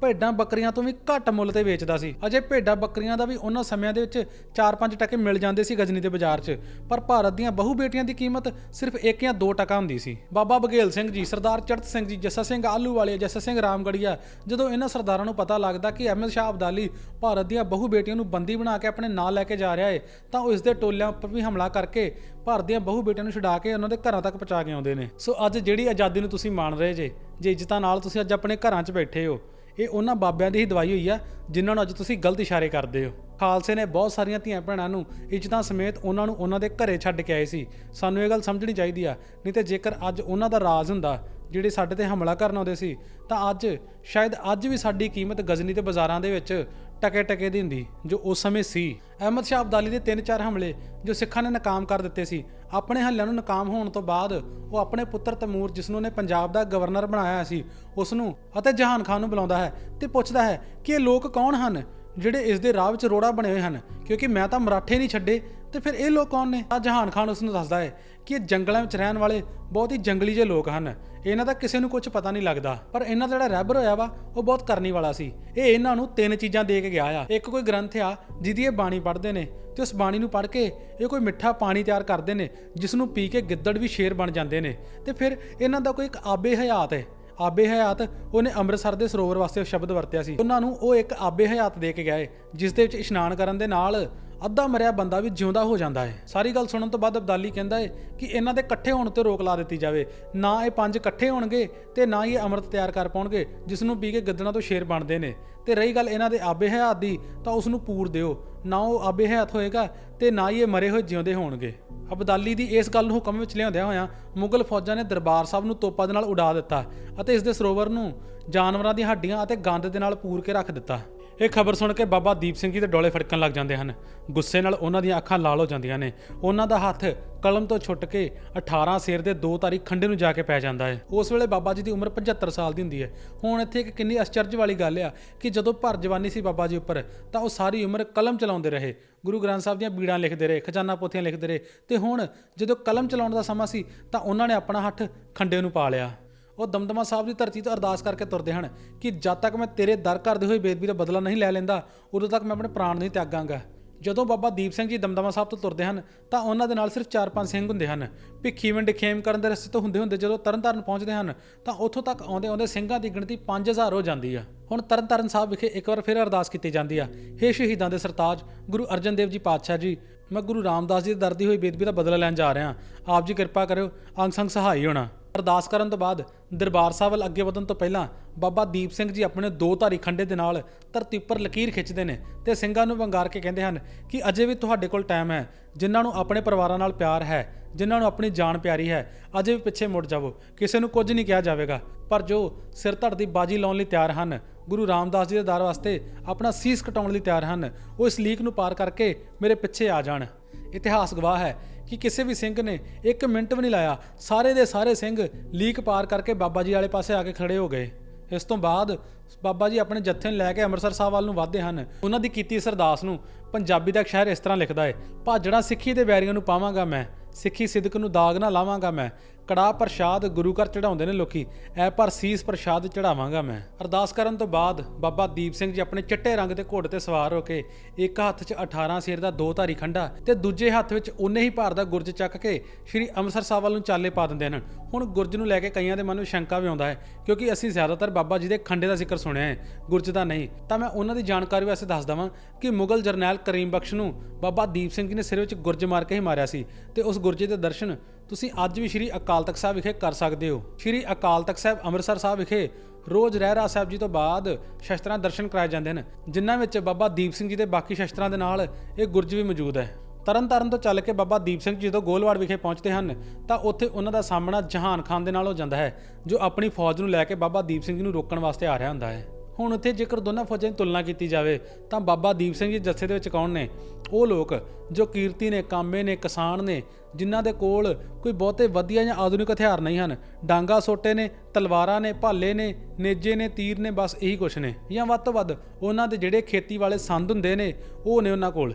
ਭੇਡਾਂ ਬੱਕਰੀਆਂ ਤੋਂ ਵੀ ਘੱਟ ਮੁੱਲ ਤੇ ਵੇਚਦਾ ਸੀ। ਅਜੇ ਭੇਡਾਂ ਬੱਕਰੀਆਂ ਦਾ ਵੀ ਉਹਨਾਂ ਸਮਿਆਂ ਦੇ ਵਿੱਚ 4-5 ਟਕੇ ਮਿਲ ਜਾਂਦੇ ਸੀ ਗਜਨੀ ਦੇ ਬਾਜ਼ਾਰ 'ਚ। ਪਰ ਭਾਰਤ ਦੀਆਂ ਬਹੂ ਬੇਟੀਆਂ ਦੀ ਕੀਮਤ ਸਿਰਫ 1 ਜਾਂ 2 ਟਕਾ ਹੁੰਦੀ ਸੀ। ਬਾਬਾ ਬਗੇਲ ਸਿੰਘ ਜੀ, ਸਰਦਾਰ ਚੜਤ ਸਿੰਘ ਜੀ, ਜੱਸਾ ਸਿੰਘ ਆਲੂ ਵਾਲੇ ਜੱਸਾ ਸਿੰਘ ਰਾਮਗੜੀਆ, ਜਦੋਂ ਇਹਨਾਂ ਸਰਦਾਰਾਂ ਨੂੰ ਪਤਾ ਲੱਗਦਾ ਕਿ ਅਹਿਮਦ ਸ਼ਾਹ ਅਬਦਾਲੀ ਭਾਰਤ ਦੀਆਂ ਬਹੂ ਬੇਟੀਆਂ ਨੂੰ ਬੰਦੀ ਬਣਾ ਕੇ ਆਪਣੇ ਨਾਲ ਲੈ ਕੇ ਜਾ ਰਿਹਾ ਹੈ ਤਾਂ ਉਹ ਇਸ ਦੇ ਟੋਲਿਆਂ ਉੱਪਰ ਵੀ ਹਮਲਾ ਕਰਕੇ ਭਾਰਤ ਦੀਆਂ ਬਹੂ ਬੇਟੀਆਂ ਨੂੰ ਛੁਡਾ ਕੇ ਉਹਨਾਂ ਦੇ ਘਰਾਂ ਤੱਕ ਪਹੁੰਚਾ ਕੇ ਆਉਂਦੇ ਨੇ। ਸੋ ਅੱਜ ਜਿਹੜੀ ਆਜ਼ਾਦੀ ਨੂੰ ਤੁਸੀਂ ਮਾਣ ਰਹੇ ਜੇ ਜੇ ਇੱਜ਼ਤਾਂ ਨਾਲ ਤੁਸੀਂ ਅੱਜ ਆਪਣੇ ਘਰਾਂ 'ਚ ਬੈਠੇ ਹੋ ਇਹ ਉਹਨਾਂ ਬਾਬਿਆਂ ਦੀ ਹੀ ਦਵਾਈ ਹੋਈ ਆ, ਜਿਨ੍ਹਾਂ ਨੂੰ ਅੱਜ ਤੁਸੀਂ ਗਲਤ ਇਸ਼ਾਰੇ ਕਰਦੇ ਹੋ। ਖਾਲਸੇ ਨੇ ਬਹੁਤ ਸਾਰੀਆਂ ਧੀਆਂ ਭੈਣਾਂ ਨੂੰ ਇੱਜ਼ਤਾਂ ਸਮੇਤ ਉਹਨਾਂ ਨੂੰ ਉਹਨਾਂ ਦੇ ਘਰੇ ਛੱਡ ਕੇ ਆਏ ਸੀ। ਸਾਨੂੰ ਇਹ ਗੱਲ ਸਮਝਣੀ ਚਾਹੀਦੀ ਆ, ਨਹੀਂ ਤੇ ਜੇਕਰ ਅੱਜ ਉਹਨਾਂ ਦਾ ਰਾਜ ਹੁੰਦਾ, ਜਿਹੜੇ ਸਾਡੇ ਤੇ ਹਮਲਾ ਕਰਨ ਆਉਂਦੇ ਸੀ, ਤਾਂ ਅੱਜ, ਸ਼ਾਇਦ ਅੱਜ ਵੀ ਸਾਡੀ ਕੀਮਤ ਗਜ਼ਨੀ ਤੇ ਬਾਜ਼ਾਰਾਂ ਦੇ ਵਿੱਚ ਟਕੇ ਟਕੇ ਦੀ ਹੁੰਦੀ, ਜੋ ਉਸ ਸਮੇਂ ਸੀ। ਅਹਿਮਦ ਸ਼ਾਹ ਅਬਦਾਲੀ ਦੇ ਤਿੰਨ ਚਾਰ ਹਮਲੇ, ਜੋ ਸਿੱਖਾਂ ਨੇ ਨਾਕਾਮ ਕਰ ਦਿੱਤੇ ਸੀ, ਆਪਣੇ ਹੱਲਿਆਂ ਨੂੰ ਨਾਕਾਮ ਹੋਣ ਤੋਂ ਬਾਅਦ, ਉਹ ਆਪਣੇ ਪੁੱਤਰ ਤਮੂਰ, ਜਿਸ ਨੂੰ ਉਹਨੇ ਪੰਜਾਬ ਦਾ ਗਵਰਨਰ ਬਣਾਇਆ ਸੀ, ਉਸ ਨੂੰ ਅਤੇ ਜਹਾਨ ਖਾਨ ਨੂੰ ਬੁਲਾਉਂਦਾ ਹੈ ਤੇ ਪੁੱਛਦਾ ਹੈ ਕਿ ਇਹ ਲੋਕ ਕੌਣ ਹਨ, ਜਿਹੜੇ ਇਸ ਦੇ ਰਾਹ ਵਿੱਚ ਰੋੜਾ ਬਣੇ ਹੋਏ ਹਨ, ਕਿਉਂਕਿ ਮੈਂ ਤਾਂ ਮਰਾਠੇ ਨਹੀਂ ਛੱਡੇ, ਤੇ ਫਿਰ ਇਹ ਲੋਕ ਕੌਣ ਨੇ? ਤਾਂ ਜਹਾਨ ਖਾਨ ਉਸ ਨੂੰ ਦੱਸਦਾ ਹੈ ਕਿ ਇਹ ਜੰਗਲਾਂ ਵਿੱਚ ਰਹਿਣ ਵਾਲੇ ਬਹੁਤ ਹੀ ਜੰਗਲੀ ਜਿਹੇ ਲੋਕ ਹਨ। ਇਹਨਾਂ ਦਾ ਕਿਸੇ ਨੂੰ ਕੁਝ ਪਤਾ ਨਹੀਂ ਲੱਗਦਾ। ਪਰ ਇਹਨਾਂ ਦਾ ਜਿਹੜਾ ਰੈਬਰ ਹੋਇਆ ਵਾ, ਉਹ ਬਹੁਤ ਕਰਨੀ ਵਾਲਾ ਸੀ। ਇਹ ਇਹਨਾਂ ਨੂੰ ਤਿੰਨ ਚੀਜ਼ਾਂ ਦੇ ਕੇ ਗਿਆ ਆ। ਇੱਕ ਕੋਈ ਗ੍ਰੰਥ ਆ, ਜਿਹਦੀ ਇਹ ਬਾਣੀ ਪੜ੍ਹਦੇ ਨੇ ਤੇ ਉਸ ਬਾਣੀ ਨੂੰ ਪੜ੍ਹ ਕੇ ਇਹ ਕੋਈ ਮਿੱਠਾ ਪਾਣੀ ਤਿਆਰ ਕਰਦੇ ਨੇ ਜਿਸ ਨੂੰ ਪੀ ਕੇ ਗਿੱਦੜ ਵੀ ਸ਼ੇਰ ਬਣ ਜਾਂਦੇ ਨੇ। ਤੇ ਫਿਰ ਇਹਨਾਂ ਦਾ ਕੋਈ ਇੱਕ ਆਬੇ ਹਯਾਤ ਹੈ। ਆਬੇ ਹਯਾਤ, ਉਹਨੇ ਅੰਮ੍ਰਿਤਸਰ ਦੇ ਸਰੋਵਰ ਵਾਸਤੇ ਸ਼ਬਦ ਵਰਤਿਆ ਸੀ। ਉਹਨਾਂ ਨੂੰ ਉਹ ਇੱਕ ਆਬੇ ਹਯਾਤ ਦੇ ਕੇ ਗਏ ਜਿਸ ਦੇ ਵਿੱਚ ਇਸ਼ਨਾਨ ਕਰਨ ਦੇ ਨਾਲ ਅੱਧਾ ਮਰਿਆ ਬੰਦਾ ਵੀ ਜਿਉਂਦਾ ਹੋ ਜਾਂਦਾ ਹੈ। ਸਾਰੀ ਗੱਲ ਸੁਣਨ ਤੋਂ ਬਾਅਦ ਅਬਦਾਲੀ ਕਹਿੰਦਾ ਹੈ ਕਿ ਇਹਨਾਂ ਦੇ ਇਕੱਠੇ ਹੋਣ ਤੇ ਰੋਕ ਲਾ ਦਿੱਤੀ ਜਾਵੇ। ਨਾ ਇਹ ਪੰਜ ਇਕੱਠੇ ਹੋਣਗੇ ਤੇ ਨਾ ਹੀ ਅੰਮ੍ਰਿਤ ਤਿਆਰ ਕਰ ਪਾਉਣਗੇ ਜਿਸ ਨੂੰ ਪੀ ਕੇ ਗਿੱਦੜਾਂ ਤੋਂ ਸ਼ੇਰ ਬਣਦੇ ਨੇ। ਤੇ ਰਹੀ ਗੱਲ ਇਹਨਾਂ ਦੇ ਆਬੇ ਹਯਾਤ ਦੀ, ਤਾਂ ਉਸ ਨੂੰ ਪੂਰ ਦਿਓ। ਨਾ ਉਹ ਆਬੇ ਹਯਾਤ ਹੋਏਗਾ ਤੇ ਨਾ ਹੀ ਇਹ ਮਰੇ ਹੋਏ ਜਿਉਂਦੇ ਹੋਣਗੇ। ਅਬਦਾਲੀ ਦੀ ਇਸ ਗੱਲ ਨੂੰ ਹੁਕਮ ਵਿੱਚ ਲਿਆਉਂਦਿਆਂ ਹੋਇਆਂ ਮੁਗਲ ਫੌਜਾਂ ਨੇ ਦਰਬਾਰ ਸਾਹਿਬ ਨੂੰ ਤੋਪਾਂ ਦੇ ਨਾਲ ਉਡਾ ਦਿੱਤਾ ਅਤੇ ਇਸ ਦੇ ਸਰੋਵਰ ਨੂੰ ਜਾਨਵਰਾਂ ਦੀਆਂ ਹੱਡੀਆਂ ਅਤੇ ਗੰਦ ਦੇ ਨਾਲ ਪੂਰ ਕੇ ਰੱਖ ਦਿੱਤਾ। ਇਹ ਖਬਰ ਸੁਣ ਕੇ ਬਾਬਾ ਦੀਪ ਸਿੰਘ ਜੀ ਦੇ ਡੋਲੇ ਫੜਕਣ ਲੱਗ ਜਾਂਦੇ ਹਨ। ਗੁੱਸੇ ਨਾਲ ਉਹਨਾਂ ਦੀਆਂ ਅੱਖਾਂ ਲਾਲ ਹੋ ਜਾਂਦੀਆਂ ਨੇ। ਉਹਨਾਂ ਦਾ ਹੱਥ ਕਲਮ ਤੋਂ ਛੁੱਟ ਕੇ 18 ਸਿਰ ਦੇ ਦੋ ਤਾਰੀ ਖੰਡੇ ਨੂੰ ਜਾ ਕੇ ਪੈ ਜਾਂਦਾ ਹੈ। ਉਸ ਵੇਲੇ ਬਾਬਾ ਜੀ ਦੀ ਉਮਰ 75 ਸਾਲ ਦੀ ਹੁੰਦੀ ਹੈ। ਹੁਣ ਇੱਥੇ ਇੱਕ ਕਿੰਨੀ ਅਚਰਜ ਵਾਲੀ ਗੱਲ ਆ ਕਿ ਜਦੋਂ ਭਰ ਜਵਾਨੀ ਸੀ ਬਾਬਾ ਜੀ ਉੱਪਰ, ਤਾਂ ਉਹ ਸਾਰੀ ਉਮਰ ਕਲਮ ਚਲਾਉਂਦੇ ਰਹੇ। ਗੁਰੂ ਗ੍ਰੰਥ ਸਾਹਿਬ ਦੀਆਂ ਬੀੜਾਂ ਲਿਖਦੇ ਰਹੇ, ਖਜ਼ਾਨਾ ਪੋਥੀਆਂ ਲਿਖਦੇ ਰਹੇ। ਤੇ ਹੁਣ ਜਦੋਂ ਕਲਮ ਚਲਾਉਣ ਦਾ ਸਮਾਂ ਸੀ, ਤਾਂ ਉਹਨਾਂ ਨੇ ਆਪਣਾ ਹੱਥ ਖੰਡੇ ਨੂੰ ਪਾ ਲਿਆ। ਉਹ ਦਮਦਮਾ ਸਾਹਿਬ ਦੀ ਧਰਤੀ ਤੋਂ ਅਰਦਾਸ ਕਰਕੇ ਤੁਰਦੇ ਹਨ ਕਿ ਜਦ ਤੱਕ ਮੈਂ ਤੇਰੇ ਦਰ ਕਰਦੇ ਹੋਏ ਬੇਦਬੀ ਦਾ ਬਦਲਾ ਨਹੀਂ ਲੈ ਲੈਂਦਾ, ਉਦੋਂ ਤੱਕ ਮੈਂ ਆਪਣੇ ਪ੍ਰਾਣ ਨਹੀਂ ਤਿਆਗਾਂਗਾ। ਜਦੋਂ ਬਾਬਾ ਦੀਪ ਸਿੰਘ ਜੀ ਦਮਦਮਾ ਸਾਹਿਬ ਤੋਂ ਤੁਰਦੇ ਹਨ, ਤਾਂ ਉਹਨਾਂ ਦੇ ਨਾਲ ਸਿਰਫ 4-5 ਸਿੰਘ ਹੁੰਦੇ ਹਨ। ਭਿੱਖੀਵਿੰਡ ਖੇਮ ਕਰਨ ਦੇ ਰਸਤੇ ਤੋਂ ਹੁੰਦੇ ਹੁੰਦੇ ਜਦੋਂ ਤਰਨਤਾਰਨ ਪਹੁੰਚਦੇ ਹਨ, ਤਾਂ ਉੱਥੋਂ ਤੱਕ ਆਉਂਦੇ ਆਉਂਦੇ ਸਿੰਘਾਂ ਦੀ ਗਿਣਤੀ 5000 ਹੋ ਜਾਂਦੀ ਆ। ਹੁਣ ਤਰਨਤਾਰਨ ਸਾਹਿਬ ਵਿਖੇ ਇੱਕ ਵਾਰ ਫਿਰ ਅਰਦਾਸ ਕੀਤੀ ਜਾਂਦੀ ਆ। ਹੇ ਸ਼ਹੀਦਾਂ ਦੇ ਸਰਤਾਜ, ਗੁਰੂ ਅਰਜਨ ਦੇਵ ਜੀ ਪਾਤਸ਼ਾਹ ਜੀ, ਮੈਂ ਗੁਰੂ ਰਾਮਦਾਸ ਜੀ ਦੇ ਦਰਦੀ ਹੋਈ ਬੇਦਬੀ ਦਾ ਬਦਲਾ ਲੈਣ ਜਾ ਰਿਹਾ। ਆਪ ਜੀ ਕਿਰਪਾ ਕਰਿਓ, ਅੰਗ ਸੰਗ ਸਹਾਈ ਹੋਣਾ। ਅਰਦਾਸ ਕਰਨ ਤੋਂ ਬਾਅਦ ਦਰਬਾਰ ਸਾਹਿਬ ਵੱਲ ਅੱਗੇ ਵਧਣ ਤੋਂ ਪਹਿਲਾਂ ਬਾਬਾ ਦੀਪ ਸਿੰਘ ਜੀ ਆਪਣੇ ਦੋ ਧਾਰੀ ਖੰਡੇ ਦੇ ਨਾਲ ਧਰਤੀ ਉੱਪਰ ਲਕੀਰ ਖਿੱਚਦੇ ਨੇ ਤੇ ਸਿੰਘਾਂ ਨੂੰ ਵੰਗਾਰ ਕੇ ਕਹਿੰਦੇ ਹਨ ਕਿ ਅਜੇ ਵੀ ਤੁਹਾਡੇ ਕੋਲ ਟਾਈਮ ਹੈ, ਜਿਨ੍ਹਾਂ ਨੂੰ ਆਪਣੇ ਪਰਿਵਾਰਾਂ ਨਾਲ ਪਿਆਰ ਹੈ, ਜਿਨ੍ਹਾਂ ਨੂੰ ਆਪਣੀ ਜਾਨ ਪਿਆਰੀ ਹੈ, ਅਜੇ ਵੀ ਪਿੱਛੇ ਮੁੜ ਜਾਵੋ, ਕਿਸੇ ਨੂੰ ਕੁਝ ਨਹੀਂ ਕਿਹਾ ਜਾਵੇਗਾ। ਪਰ ਜੋ ਸਿਰ ਧੜ ਦੀ ਬਾਜੀ ਲਾਉਣ ਲਈ ਤਿਆਰ ਹਨ, ਗੁਰੂ ਰਾਮਦਾਸ ਜੀ ਦੇ ਦਰ ਵਾਸਤੇ ਆਪਣਾ ਸੀਸ ਕਟਾਉਣ ਲਈ ਤਿਆਰ ਹਨ, ਉਹ ਇਸ ਲੀਕ ਨੂੰ ਪਾਰ ਕਰਕੇ ਮੇਰੇ ਪਿੱਛੇ ਆ ਜਾਣ। ਇਤਿਹਾਸ ਗਵਾਹ ਹੈ ਕਿ ਕਿਸੇ ਵੀ ਸਿੰਘ ਨੇ 1 ਮਿੰਟ ਵੀ ਨਹੀਂ ਲਾਇਆ। ਸਾਰੇ ਦੇ ਸਾਰੇ ਸਿੰਘ ਲੀਕ ਪਾਰ ਕਰਕੇ ਬਾਬਾ ਜੀ ਵਾਲੇ ਪਾਸੇ ਆ ਕੇ ਖੜੇ ਹੋ ਗਏ। ਇਸ ਤੋਂ ਬਾਅਦ ਬਾਬਾ ਜੀ ਆਪਣੇ ਜੱਥੇ ਨੂੰ ਲੈ ਕੇ ਅੰਮ੍ਰਿਤਸਰ ਸਾਹਿਬ ਵੱਲ ਨੂੰ ਵਧਦੇ ਹਨ। ਉਹਨਾਂ ਦੀ ਕੀਤੀ ਇਸ ਅਰਦਾਸ ਨੂੰ ਪੰਜਾਬੀ ਦਾ ਇੱਕ ਸ਼ਾਇਰ ਇਸ ਤਰ੍ਹਾਂ ਲਿਖਦਾ ਹੈ ਭਾਜੜਾ ਸਿੱਖੀ ਦੇ ਵੈਰੀਆਂ ਨੂੰ ਪਾਵਾਂਗਾ ਮੈਂ, ਸਿੱਖੀ ਸਿਦਕ ਨੂੰ ਦਾਗ ਨਾ ਲਾਵਾਂਗਾ ਮੈਂ ਕੜਾ ਪ੍ਰਸ਼ਾਦ ਗੁਰੂ ਘਰ ਚੜਾਉਂਦੇ ਨੇ ਲੋਕੀ। ਐ ਪਰ ਸੀਸ ਪ੍ਰਸ਼ਾਦ ਚੜਾਵਾਂਗਾ ਮੈਂ। ਅਰਦਾਸ ਕਰਨ ਤੋਂ ਬਾਅਦ ਬਾਬਾ ਦੀਪ ਸਿੰਘ ਜੀ ਆਪਣੇ ਚਿੱਟੇ ਰੰਗ ਦੇ ਘੋੜੇ ਤੇ ਸਵਾਰ ਹੋ ਕੇ ਇੱਕ ਹੱਥ 'ਚ 18 ਸਿਰ ਦਾ ਦੋ ਧਾਰੀ ਖੰਡਾ ਤੇ ਦੂਜੇ ਹੱਥ ਵਿੱਚ ਉਨੇ ਹੀ ਭਾਰ ਦਾ ਗੁਰਜ ਚੱਕ ਕੇ ਸ਼੍ਰੀ ਅੰਮ੍ਰਿਤਸਰ ਸਾਹਿਬ ਵੱਲ ਨੂੰ ਚਾਲੇ ਪਾ ਦਿੰਦੇ ਹਨ। ਹੁਣ ਗੁਰਜ ਨੂੰ ਲੈ ਕੇ ਕਈਆਂ ਦੇ ਮਨ ਵਿੱਚ ਸ਼ੰਕਾ ਵੀ ਆਉਂਦਾ ਹੈ, ਕਿਉਂਕਿ ਅਸੀਂ ਜ਼ਿਆਦਾਤਰ ਬਾਬਾ ਜੀ ਦੇ ਖੰਡੇ ਦਾ ਜ਼ਿਕਰ ਸੁਣਿਆ ਹੈ, ਗੁਰਜ ਦਾ ਨਹੀਂ। ਤਾਂ ਮੈਂ ਉਹਨਾਂ ਦੀ ਜਾਣਕਾਰੀ ਵਾਸਤੇ ਦੱਸ ਦਵਾਂ ਕਿ ਮੁਗਲ ਜਰਨੈਲ ਕਰੀਮ ਬਖਸ਼ ਨੂੰ ਬਾਬਾ ਦੀਪ ਸਿੰਘ ਜੀ ਨੇ ਸਿਰ ਵਿੱਚ ਗੁਰਜ ਮਾਰ ਕੇ ਹੀ ਮਾਰਿਆ ਸੀ ਤੇ ਉਸ ਗੁਰਜੇ ਦੇ ਦਰਸ਼ਨ ਤੁਸੀਂ ਅੱਜ ਵੀ ਸ਼੍ਰੀ ਅਕਾਲ ਤਖਤ ਸਾਹਿਬ ਵਿਖੇ ਕਰ ਸਕਦੇ ਹੋ। ਸ਼੍ਰੀ ਅਕਾਲ ਤਖਤ ਸਾਹਿਬ ਅੰਮ੍ਰਿਤਸਰ ਸਾਹਿਬ ਵਿਖੇ ਰੋਜ਼ ਰਹਿਰਾ ਸਾਹਿਬ ਜੀ ਤੋਂ ਬਾਅਦ ਸ਼ਸਤਰਾਂ ਦਰਸ਼ਨ ਕਰਾਏ ਜਾਂਦੇ ਹਨ ਜਿਨ੍ਹਾਂ ਵਿੱਚ ਬਾਬਾ ਦੀਪ ਸਿੰਘ ਜੀ ਦੇ ਬਾਕੀ ਸ਼ਸਤਰਾਂ ਦੇ ਨਾਲ ਇਹ ਗੁਰਜ ਵੀ ਮੌਜੂਦ ਹੈ। ਤਰਨਤਾਰਨ ਤੋਂ ਚੱਲ ਕੇ ਬਾਬਾ ਦੀਪ ਸਿੰਘ ਜੀ ਜਦੋਂ ਗੋਲਵਾੜ ਵਿਖੇ ਪਹੁੰਚਦੇ ਹਨ, ਤਾਂ ਉੱਥੇ ਉਹਨਾਂ ਦਾ ਸਾਹਮਣਾ ਜਹਾਨ ਖਾਨ ਦੇ ਨਾਲ ਹੋ ਜਾਂਦਾ ਹੈ, ਜੋ ਆਪਣੀ ਫੌਜ ਨੂੰ ਲੈ ਕੇ ਬਾਬਾ ਦੀਪ ਸਿੰਘ ਜੀ ਨੂੰ ਰੋਕਣ ਵਾਸਤੇ ਆ ਰਿਹਾ ਹੁੰਦਾ ਹੈ। ਹੁਣ ਉੱਥੇ ਜੇਕਰ ਦੋਨਾਂ ਫੌਜਾਂ ਦੀ ਤੁਲਨਾ ਕੀਤੀ ਜਾਵੇ, ਤਾਂ ਬਾਬਾ ਦੀਪ ਸਿੰਘ ਜੀ ਜੱਥੇ ਦੇ ਵਿੱਚ ਕੌਣ ਨੇ? ਉਹ ਲੋਕ ਜੋ ਕੀਰਤੀ ਨੇ, ਕਾਮੇ ਨੇ, ਕਿਸਾਨ ਨੇ, ਜਿਨ੍ਹਾਂ ਦੇ ਕੋਲ ਕੋਈ ਬਹੁਤੇ ਵਧੀਆ ਜਾਂ ਆਧੁਨਿਕ ਹਥਿਆਰ ਨਹੀਂ ਹਨ। ਡਾਂਗਾ ਸੋਟੇ ਨੇ, ਤਲਵਾਰਾਂ ਨੇ, ਭਾਲੇ ਨੇ, ਨੇਜੇ ਨੇ, ਤੀਰ ਨੇ, ਬਸ ਇਹੀ ਕੁਛ ਨੇ। ਜਾਂ ਵੱਧ ਤੋਂ ਵੱਧ ਉਹਨਾਂ ਦੇ ਜਿਹੜੇ ਖੇਤੀ ਵਾਲੇ ਸੰਦ ਹੁੰਦੇ ਨੇ, ਉਹ ਨੇ ਉਹਨਾਂ ਕੋਲ।